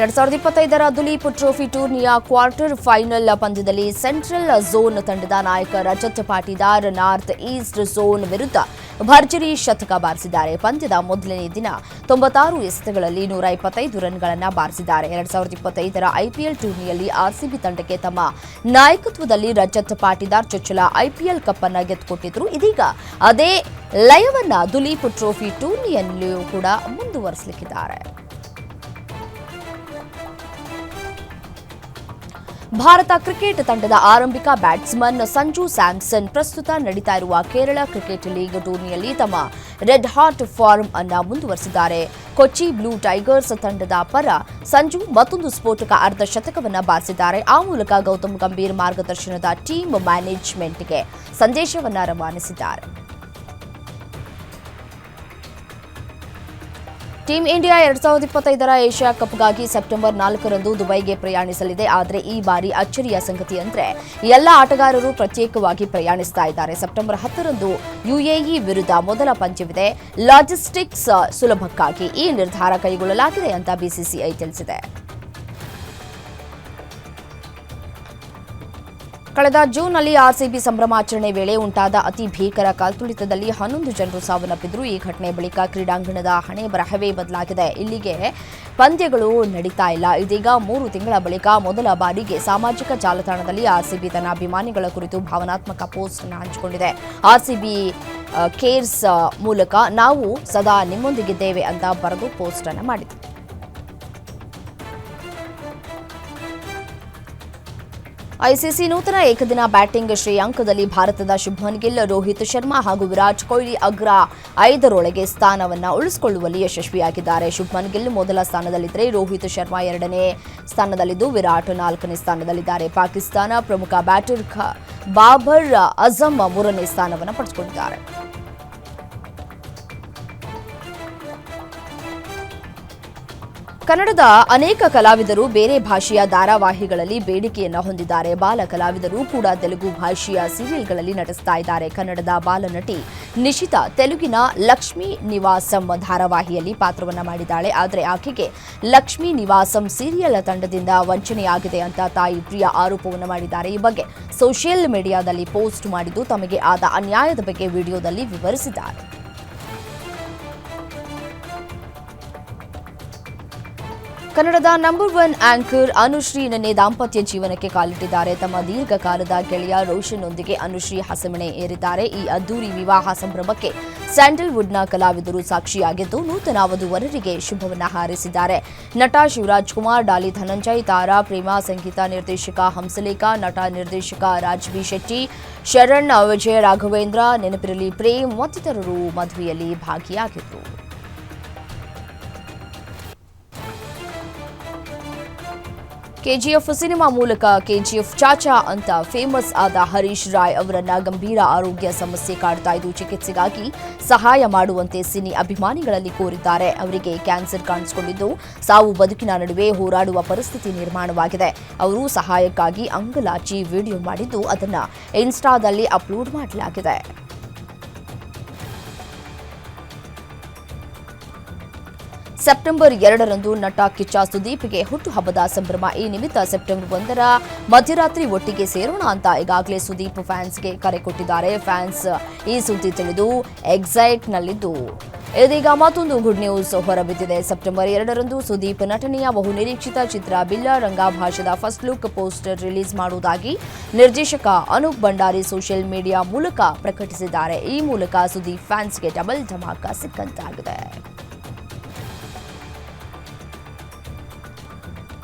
ಎರಡ್ ಸಾವಿರದ ಇಪ್ಪತ್ತೈದರ ದುಲೀಪ್ ಟ್ರೋಫಿ ಟೂರ್ನಿಯ ಕ್ವಾರ್ಟರ್ ಫೈನಲ್ ಪಂದ್ಯದಲ್ಲಿ ಸೆಂಟ್ರಲ್ ಝೋನ್ ತಂಡದ ನಾಯಕ Rajat Patidar north east zone ವಿರುದ್ಧ ಭರ್ಜರಿ ಶತಕ ಬಾರಿಸಿದ್ದಾರೆ. ಪಂದ್ಯದ ಮೊದಲನೇ ದಿನ ತೊಂಬತ್ತಾರು ಎಸೆತಗಳಲ್ಲಿ ನೂರ ಇಪ್ಪತ್ತೈದು ರನ್ಗಳನ್ನು ಬಾರಿಸಿದ್ದಾರೆ. ಎರಡ್ ಸಾವಿರದ ಇಪ್ಪತ್ತೈದರ ಐಪಿಎಲ್ ಟೂರ್ನಿಯಲ್ಲಿ ಆರ್ಸಿಬಿ ತಂಡಕ್ಕೆ ತಮ್ಮ ನಾಯಕತ್ವದಲ್ಲಿ ರಜತ್ ಪಾಟೀದಾರ್ ಚೊಚ್ಚಲ ಐಪಿಎಲ್ ಕಪ್ ಅನ್ನು ಗೆದ್ದುಕೊಟ್ಟಿದ್ರು. ಇದೀಗ ಅದೇ ಲಯವನ್ನ ದುಲೀಪ್ ಟ್ರೋಫಿ ಟೂರ್ನಿಯಲ್ಲಿಯೂ ಕೂಡ ಮುಂದುವರಿಸಲಿಕ್ಕಿದ್ದಾರೆ. ಭಾರತ ಕ್ರಿಕೆಟ್ ತಂಡದ ಆರಂಭಿಕ ಬ್ಯಾಟ್ಸ್ಮನ್ ಸಂಜು ಸ್ಯಾಮ್ಸನ್ ಪ್ರಸ್ತುತ ನಡೀತಾ ಇರುವ ಕೇರಳ ಕ್ರಿಕೆಟ್ ಲೀಗ್ ಟೂರ್ನಿಯಲ್ಲಿ ತಮ್ಮ ರೆಡ್ ಹಾಟ್ ಫಾರ್ಮ್ ಅನ್ನ ಮುಂದುವರೆಸಿದ್ದಾರೆ. ಕೊಚ್ಚಿ ಬ್ಲೂ ಟೈಗರ್ಸ್ ತಂಡದ ಪರ ಸಂಜು ಮತ್ತೊಂದು ಸ್ಫೋಟಕ ಅರ್ಧ ಶತಕವನ್ನು ಬಾರಿಸಿದ್ದಾರೆ. ಆ ಮೂಲಕ ಗೌತಮ್ ಗಂಭೀರ್ ಮಾರ್ಗದರ್ಶನದ ಟೀಮ್ ಮ್ಯಾನೇಜ್ಮೆಂಟ್ಗೆ ಸಂದೇಶವನ್ನು ರವಾನಿಸಿದ್ದಾರೆ. ಟೀಂ ಇಂಡಿಯಾ ಎರಡ್ ಸಾವಿರದ ಇಪ್ಪತ್ತೈದರ ಏಷ್ಯಾ ಕಪ್ಗಾಗಿ ಸೆಪ್ಟೆಂಬರ್ ನಾಲ್ಕರಂದು ದುಬೈಗೆ ಪ್ರಯಾಣಿಸಲಿದೆ. ಆದರೆ ಈ ಬಾರಿ ಅಚ್ಚರಿಯ ಸಂಗತಿ ಅಂದ್ರೆ ಎಲ್ಲ ಆಟಗಾರರು ಪ್ರತ್ಯೇಕವಾಗಿ ಪ್ರಯಾಣಿಸ್ತಾ ಇದ್ದಾರೆ. ಸೆಪ್ಟೆಂಬರ್ ಹತ್ತರಂದು ಯುಎಇ ವಿರುದ್ಧ ಮೊದಲ ಪಂದ್ಯವಿದೆ. ಲಾಜಿಸ್ಟಿಕ್ಸ್ ಸುಲಭಕ್ಕಾಗಿ ಈ ನಿರ್ಧಾರ ಕೈಗೊಳ್ಳಲಾಗಿದೆ ಅಂತ ಬಿಸಿಸಿಐ ತಿಳಿಸಿದೆ. ಕಳೆದ ಜೂನ್ನಲ್ಲಿ ಆರ್ಸಿಬಿ ಸಂಭ್ರಮಾಚರಣೆ ವೇಳೆ ಉಂಟಾದ ಅತಿ ಭೀಕರ ಕಾಲ್ತುಳಿತದಲ್ಲಿ ಹನ್ನೊಂದು ಜನರು ಸಾವನ್ನಪ್ಪಿದ್ರು. ಈ ಘಟನೆ ಬಳಿಕ ಕ್ರೀಡಾಂಗಣದ ಹಣೆ ಬರಹವೇ ಬದಲಾಗಿದೆ. ಇಲ್ಲಿಗೆ ಪಂದ್ಯಗಳು ನಡೀತಾ ಇಲ್ಲ. ಇದೀಗ ಮೂರು ತಿಂಗಳ ಬಳಿಕ ಮೊದಲ ಬಾರಿಗೆ ಸಾಮಾಜಿಕ ಜಾಲತಾಣದಲ್ಲಿ ಆರ್ಸಿಬಿ ತನ್ನ ಅಭಿಮಾನಿಗಳ ಕುರಿತು ಭಾವನಾತ್ಮಕ ಪೋಸ್ಟ್ ಅನ್ನು ಹಂಚಿಕೊಂಡಿದೆ. ಆರ್ಸಿಬಿ ಕೇರ್ಸ್ ಮೂಲಕ ನಾವು ಸದಾ ನಿಮ್ಮೊಂದಿಗಿದ್ದೇವೆ ಅಂತ ಬರೆದು ಪೋಸ್ಟ್ ಅನ್ನು ಮಾಡಿದೆ. ಐಸಿಸಿ ನೂತನ ಏಕದಿನ ಬ್ಯಾಟಿಂಗ್ ಶ್ರೇಯಾಂಕದಲ್ಲಿ ಭಾರತದ ಶುಭ್ಮನ್ ಗಿಲ್, ರೋಹಿತ್ ಶರ್ಮಾ ಹಾಗೂ ವಿರಾಟ್ ಕೊಹ್ಲಿ ಅಗ್ರ ಐದರೊಳಗೆ ಸ್ಥಾನವನ್ನ ಉಳಿಸಿಕೊಳ್ಳುವಲ್ಲಿ ಯಶಸ್ವಿಯಾಗಿದ್ದಾರೆ. ಶುಭ್ಮನ್ ಗಿಲ್ ಮೊದಲ ಸ್ಥಾನದಲ್ಲಿದ್ದರೆ ರೋಹಿತ್ ಶರ್ಮಾ ಎರಡನೇ ಸ್ಥಾನದಲ್ಲಿದ್ದು, ವಿರಾಟ್ ನಾಲ್ಕನೇ ಸ್ಥಾನದಲ್ಲಿದ್ದಾರೆ. ಪಾಕಿಸ್ತಾನ ಪ್ರಮುಖ ಬ್ಯಾಟರ್ ಬಾಬರ್ ಅಜಮ್ ಮೂರನೇ ಸ್ಥಾನವನ್ನು ಪಡೆದುಕೊಂಡಿದ್ದಾರೆ. ಕನ್ನಡದ ಅನೇಕ ಕಲಾವಿದರು ಬೇರೆ ಭಾಷೆಯ ಧಾರಾವಾಹಿಗಳಲ್ಲಿ ಬೇಡಿಕೆಯನ್ನು ಹೊಂದಿದ್ದಾರೆ. ಬಾಲ ಕಲಾವಿದರು ಕೂಡ ತೆಲುಗು ಭಾಷೆಯ ಸೀರಿಯಲ್ಗಳಲ್ಲಿ ನಟಿಸ್ತಾ ಇದ್ದಾರೆ. ಕನ್ನಡದ ಬಾಲನಟಿ ನಿಶಿತಾ ತೆಲುಗಿನ ಲಕ್ಷ್ಮೀ ನಿವಾಸಂ ಧಾರಾವಾಹಿಯಲ್ಲಿ ಪಾತ್ರವನ್ನ ಮಾಡಿದ್ದಾಳೆ. ಆದರೆ ಆಕೆಗೆ ಲಕ್ಷ್ಮೀ ನಿವಾಸಂ ಸೀರಿಯಲ್ ತಂಡದಿಂದ ವಂಚನೆಯಾಗಿದೆ ಅಂತ ತಾಯಿ ಪ್ರಿಯ ಆರೋಪವನ್ನು ಮಾಡಿದ್ದಾರೆ. ಈ ಬಗ್ಗೆ ಸೋಷಿಯಲ್ ಮೀಡಿಯಾದಲ್ಲಿ ಪೋಸ್ಟ್ ಮಾಡಿದ್ದು ತಮಗೆ ಆದ ಅನ್ಯಾಯದ ಬಗ್ಗೆ ವಿಡಿಯೋದಲ್ಲಿ ವಿವರಿಸಿದ್ದಾರೆ. ಕನ್ನಡದ ನಂಬರ್ ಒನ್ ಆಂಕರ್ ಅನುಶ್ರೀ ನಿನ್ನೆ ದಾಂಪತ್ಯ ಜೀವನಕ್ಕೆ ಕಾಲಿಟ್ಟಿದ್ದಾರೆ. ತಮ್ಮ ದೀರ್ಘಕಾಲದ ಗೆಳೆಯ ರೋಷನ್ನೊಂದಿಗೆ ಅನುಶ್ರೀ ಹಸೆಮಣೆ ಏರಿದ್ದಾರೆ. ಈ ಅದ್ದೂರಿ ವಿವಾಹ ಸಂಭ್ರಮಕ್ಕೆ ಸ್ಯಾಂಡಲ್ವುಡ್ನ ಕಲಾವಿದರು ಸಾಕ್ಷಿಯಾಗಿದ್ದು, ನೂತನ ವಧುವರರಿಗೆ ಶುಭವನ್ನ ಹಾರೈಸಿದ್ದಾರೆ. ನಟ ಶಿವರಾಜ್ ಕುಮಾರ್, ಡಾಲಿ ಧನಂಜಯ್, ತಾರಾ ಪ್ರೇಮ ಸಂಗೀತ ನಿರ್ದೇಶಕ ಹಂಸಲೇಖ, ನಟ ನಿರ್ದೇಶಕ ರಾಜ್ವಿ ಶೆಟ್ಟಿ, ಶರಣ್, ವಿಜಯ ರಾಘವೇಂದ್ರ, ನೆನಪಿರಲಿ ಪ್ರೇಮ್, ಮತ್ತಿತರರು ಮದುವೆಯಲ್ಲಿ ಭಾಗಿಯಾಗಿದ್ದರು ಕೆಜಿಎಫ್ ಸಿನಿಮಾ ಮೂಲಕ ಕೆಜಿಎಫ್ ಚಾಚಾ ಅಂತ ಫೇಮಸ್ ಆದ ಹರೀಶ್ ರಾಯ್ ಅವರನ್ನ ಗಂಭೀರ ಆರೋಗ್ಯ ಸಮಸ್ಯೆ ಕಾಡ್ತಾ ಇದ್ದು ಚಿಕಿತ್ಸೆಗಾಗಿ ಸಹಾಯ ಮಾಡುವಂತೆ ಸಿನಿ ಅಭಿಮಾನಿಗಳಲ್ಲಿ ಕೋರಿದ್ದಾರೆ. ಅವರಿಗೆ ಕ್ಯಾನ್ಸರ್ ಕಾಣಿಸಿಕೊಂಡಿದ್ದು ಸಾವು ಬದುಕಿನ ನಡುವೆ ಹೋರಾಡುವ ಪರಿಸ್ಥಿತಿ ನಿರ್ಮಾಣವಾಗಿದೆ. ಅವರು ಸಹಾಯಕ್ಕಾಗಿ ಅಂಗಲಾಚಿ ವಿಡಿಯೋ ಮಾಡಿದ್ದು ಅದನ್ನ ಇನ್ಸ್ಟಾದಲ್ಲಿ ಅಪ್ಲೋಡ್ ಮಾಡಲಾಗಿದೆ. ಸೆಪ್ಟೆಂಬರ್ ಎರಡರಂದು ನಟ ಕಿಚ್ಚ ಸುದೀಪ್ಗೆ ಹುಟ್ಟುಹಬ್ಬದ ಸಂಭ್ರಮ. ಈ ನಿಮಿತ್ತ ಸೆಪ್ಟೆಂಬರ್ ಒಂದರ ಮಧ್ಯರಾತ್ರಿ ಒಟ್ಟಿಗೆ ಸೇರೋಣ ಅಂತ ಈಗಾಗಲೇ ಸುದೀಪ್ ಫ್ಯಾನ್ಸ್ಗೆ ಕರೆ ಕೊಟ್ಟಿದ್ದಾರೆ. ಫ್ಯಾನ್ಸ್ ಈ ಸುದ್ದಿ ತಿಳಿದು ಎಕ್ಸೈಟ್ನಲ್ಲಿದ್ದು. ಇದೀಗ ಮತ್ತೊಂದು ಗುಡ್ ನ್ಯೂಸ್ ಹೊರಬಿದ್ದಿದೆ. ಸೆಪ್ಟೆಂಬರ್ ಎರಡರಂದು ಸುದೀಪ್ ನಟನೆಯ ಬಹು ನಿರೀಕ್ಷಿತ ಚಿತ್ರ ಬಿಲ್ಲ ರಂಗಾಭಾಷದ ಫಸ್ಟ್ ಲುಕ್ ಪೋಸ್ಟರ್ ರಿಲೀಸ್ ಮಾಡುವುದಾಗಿ ನಿರ್ದೇಶಕ ಅನೂಪ್ ಭಂಡಾರಿ ಸೋಷಿಯಲ್ ಮೀಡಿಯಾ ಮೂಲಕ ಪ್ರಕಟಿಸಿದ್ದಾರೆ. ಈ ಮೂಲಕ ಸುದೀಪ್ ಫ್ಯಾನ್ಸ್ಗೆ ಡಬಲ್ ಧಮಾಕ ಸಿಕ್ಕಂತಾಗಿದೆ.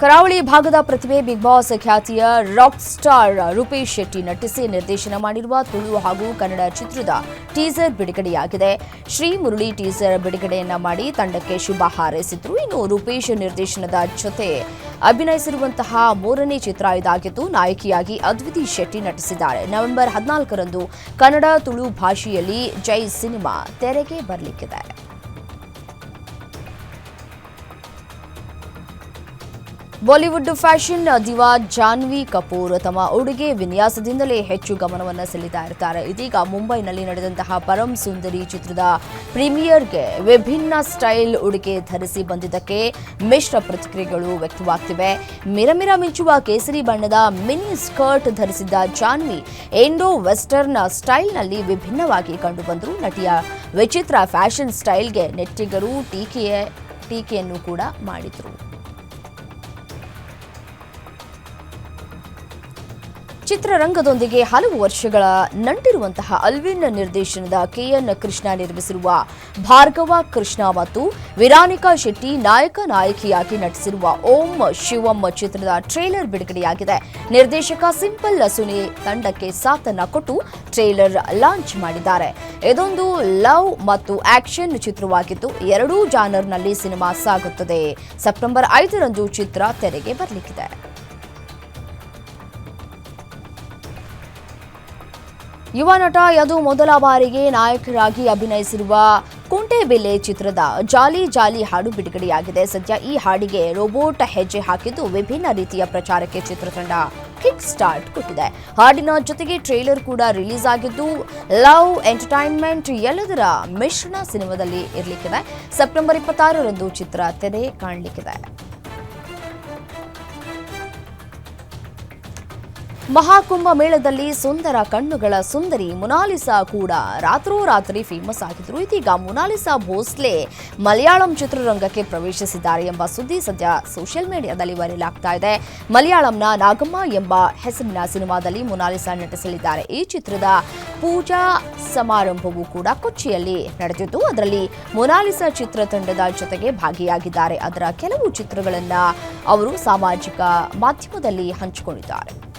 ಕರಾವಳಿ ಭಾಗದ ಪ್ರತಿಭೆ ಬಿಗ್ ಬಾಸ್ ಖ್ಯಾತಿಯ ರಾಕ್ ಸ್ಟಾರ್ ರೂಪೇಶ್ ಶೆಟ್ಟಿ ನಟಿಸಿ ನಿರ್ದೇಶನ ಮಾಡಿರುವ ತುಳು ಹಾಗೂ ಕನ್ನಡ ಚಿತ್ರದ ಟೀಸರ್ ಬಿಡುಗಡೆಯಾಗಿದೆ. ಶ್ರೀ ಮುರಳಿ ಟೀಸರ್ ಬಿಡುಗಡೆಯನ್ನ ಮಾಡಿ ತಂಡಕ್ಕೆ ಶುಭ ಹಾರೈಸಿದ್ರು. ಇನ್ನು ರೂಪೇಶ್ ನಿರ್ದೇಶನದ ಜೊತೆ ಅಭಿನಯಿಸಿರುವಂತಹ ಮೂರನೇ ಚಿತ್ರ ಇದಾಗಿದ್ದು, ನಾಯಕಿಯಾಗಿ ಅದ್ವಿತಿ ಶೆಟ್ಟಿ ನಟಿಸಿದ್ದಾರೆ. ನವೆಂಬರ್ ಹದಿನಾಲ್ಕರಂದು ಕನ್ನಡ ತುಳು ಭಾಷೆಯಲ್ಲಿ ಜೈ ಸಿನಿಮಾ ತೆರೆಗೆ ಬರಲಿಕ್ಕಿದೆ ಬಾಲಿವುಡ್ ಫ್ಯಾಷನ್ ದಿವಾ ಜಾನ್ವಿ ಕಪೂರ್ ತಮ್ಮ ಉಡುಗೆ ವಿನ್ಯಾಸದಿಂದಲೇ ಹೆಚ್ಚು ಗಮನವನ್ನು ಸೆಳೀತಾ ಇರ್ತಾರೆ. ಇದೀಗ ಮುಂಬೈನಲ್ಲಿ ನಡೆದಂತಹ ಪರಂ ಸುಂದರಿ ಚಿತ್ರದ ಪ್ರೀಮಿಯರ್ಗೆ ವಿಭಿನ್ನ ಸ್ಟೈಲ್ ಉಡುಗೆ ಧರಿಸಿ ಬಂದಿದ್ದಕ್ಕೆ ಮಿಶ್ರ ಪ್ರತಿಕ್ರಿಯೆಗಳು ವ್ಯಕ್ತವಾಗ್ತಿವೆ. ಮಿರಮಿರ ಮಿಂಚುವ ಕೇಸರಿ ಬಣ್ಣದ ಮಿನಿ ಸ್ಕರ್ಟ್ ಧರಿಸಿದ್ದ ಜಾನ್ವಿ ಇಂಡೋ ವೆಸ್ಟರ್ನ್ ಸ್ಟೈಲ್ನಲ್ಲಿ ವಿಭಿನ್ನವಾಗಿ ಕಂಡುಬಂದರು ನಟಿಯ ವಿಚಿತ್ರ ಫ್ಯಾಷನ್ ಸ್ಟೈಲ್ಗೆ ನೆಟ್ಟಿಗರು ಟೀಕೆಯ, ಟೀಕೆಯನ್ನು ಕೂಡ ಮಾಡಿದರು. ಚಿತ್ರರಂಗದೊಂದಿಗೆ ಹಲವು ವರ್ಷಗಳ ನಂಟಿರುವಂತಹ ಅಲ್ವಿನ್ ನಿರ್ದೇಶನದ ಕೆಎನ್ ಕೃಷ್ಣ ನಿರ್ಮಿಸಿರುವ ಭಾರ್ಗವ ಕೃಷ್ಣ ಮತ್ತು ವಿರಾನಿಕಾ ಶೆಟ್ಟಿ ನಾಯಕ ನಾಯಕಿಯಾಗಿ ನಟಿಸಿರುವ ಓಂ ಶಿವಮ್ಮ ಚಿತ್ರದ ಟ್ರೇಲರ್ ಬಿಡುಗಡೆಯಾಗಿದೆ. ನಿರ್ದೇಶಕ ಸಿಂಪಲ್ ಸುನಿ ತಂಡಕ್ಕೆ ಸಾಥನ್ನ ಕೊಟ್ಟು ಟ್ರೇಲರ್ ಲಾಂಚ್ ಮಾಡಿದ್ದಾರೆ. ಇದೊಂದು ಲವ್ ಮತ್ತು ಆಕ್ಷನ್ ಚಿತ್ರವಾಗಿದ್ದು ಎರಡೂ ಜಾನರ್ನಲ್ಲಿ ಸಿನಿಮಾ ಸಾಗುತ್ತದೆ. ಸೆಪ್ಟೆಂಬರ್ ಐದರಂದು ಚಿತ್ರ ತೆರೆಗೆ ಬರಲಿಕ್ಕಿದೆ. ಯುವ ನಟ ಯದು ಮೊದಲ ಬಾರಿಗೆ ನಾಯಕರಾಗಿ ಅಭಿನಯಿಸಿರುವ ಕುಂಟೆಬೆಲೆ ಚಿತ್ರದ ಜಾಲಿ ಜಾಲಿ ಹಾಡು ಬಿಡುಗಡೆಯಾಗಿದೆ. ಸದ್ಯ ಈ ಹಾಡಿಗೆ ರೋಬೋಟ್ ಹೆಜ್ಜೆ ಹಾಕಿದ್ದು ವಿಭಿನ್ನ ರೀತಿಯ ಪ್ರಚಾರಕ್ಕೆ ಚಿತ್ರತಂಡ ಕಿಕ್ ಸ್ಟಾರ್ಟ್ ಕೊಟ್ಟಿದೆ. ಹಾಡಿನ ಜೊತೆಗೆ ಟ್ರೇಲರ್ ಕೂಡ ರಿಲೀಸ್ ಆಗಿದ್ದು, ಲವ್ ಎಂಟರ್ಟೈನ್ಮೆಂಟ್ ಎಲ್ಲದರ ಮಿಶ್ರಣ ಸಿನಿಮಾದಲ್ಲಿ ಇರಲಿಕ್ಕಿದೆ. ಸೆಪ್ಟೆಂಬರ್ ಇಪ್ಪತ್ತಾರರಂದು ಚಿತ್ರ ತೆರೆ ಕಾಣಲಿಕ್ಕಿದೆ. ಮಹಾಕುಂಭ ಮೇಳದಲ್ಲಿ ಸುಂದರ ಕಣ್ಣುಗಳ ಸುಂದರಿ ಮುನಾಲಿಸಾ ಕೂಡ ರಾತ್ರೋರಾತ್ರಿ ಫೇಮಸ್ ಆಗಿದ್ರು ಇದೀಗ ಮುನಾಲಿಸಾ ಭೋಸ್ಲೆ ಮಲಯಾಳಂ ಚಿತ್ರರಂಗಕ್ಕೆ ಪ್ರವೇಶಿಸಿದ್ದಾರೆ ಎಂಬ ಸುದ್ದಿ ಸದ್ಯ ಸೋಷಿಯಲ್ ಮೀಡಿಯಾದಲ್ಲಿ ವೈರಲ್ ಆಗ್ತಾ ಇದೆ. ಮಲಯಾಳಂನ ನಾಗಮ್ಮ ಎಂಬ ಹೆಸರಿನ ಸಿನಿಮಾದಲ್ಲಿ ಮುನಾಲಿಸಾ ನಟಿಸಲಿದ್ದಾರೆ. ಈ ಚಿತ್ರದ ಪೂಜಾ ಸಮಾರಂಭವೂ ಕೂಡ ಕೊಚ್ಚಿಯಲ್ಲಿ ನಡೆದಿದ್ದು, ಅದರಲ್ಲಿ ಮೊನಾಲಿಸಾ ಚಿತ್ರತಂಡದ ಜೊತೆಗೆ ಭಾಗಿಯಾಗಿದ್ದಾರೆ. ಅದರ ಕೆಲವು ಚಿತ್ರಗಳನ್ನು ಅವರು ಸಾಮಾಜಿಕ ಮಾಧ್ಯಮದಲ್ಲಿ ಹಂಚಿಕೊಂಡಿದ್ದಾರೆ.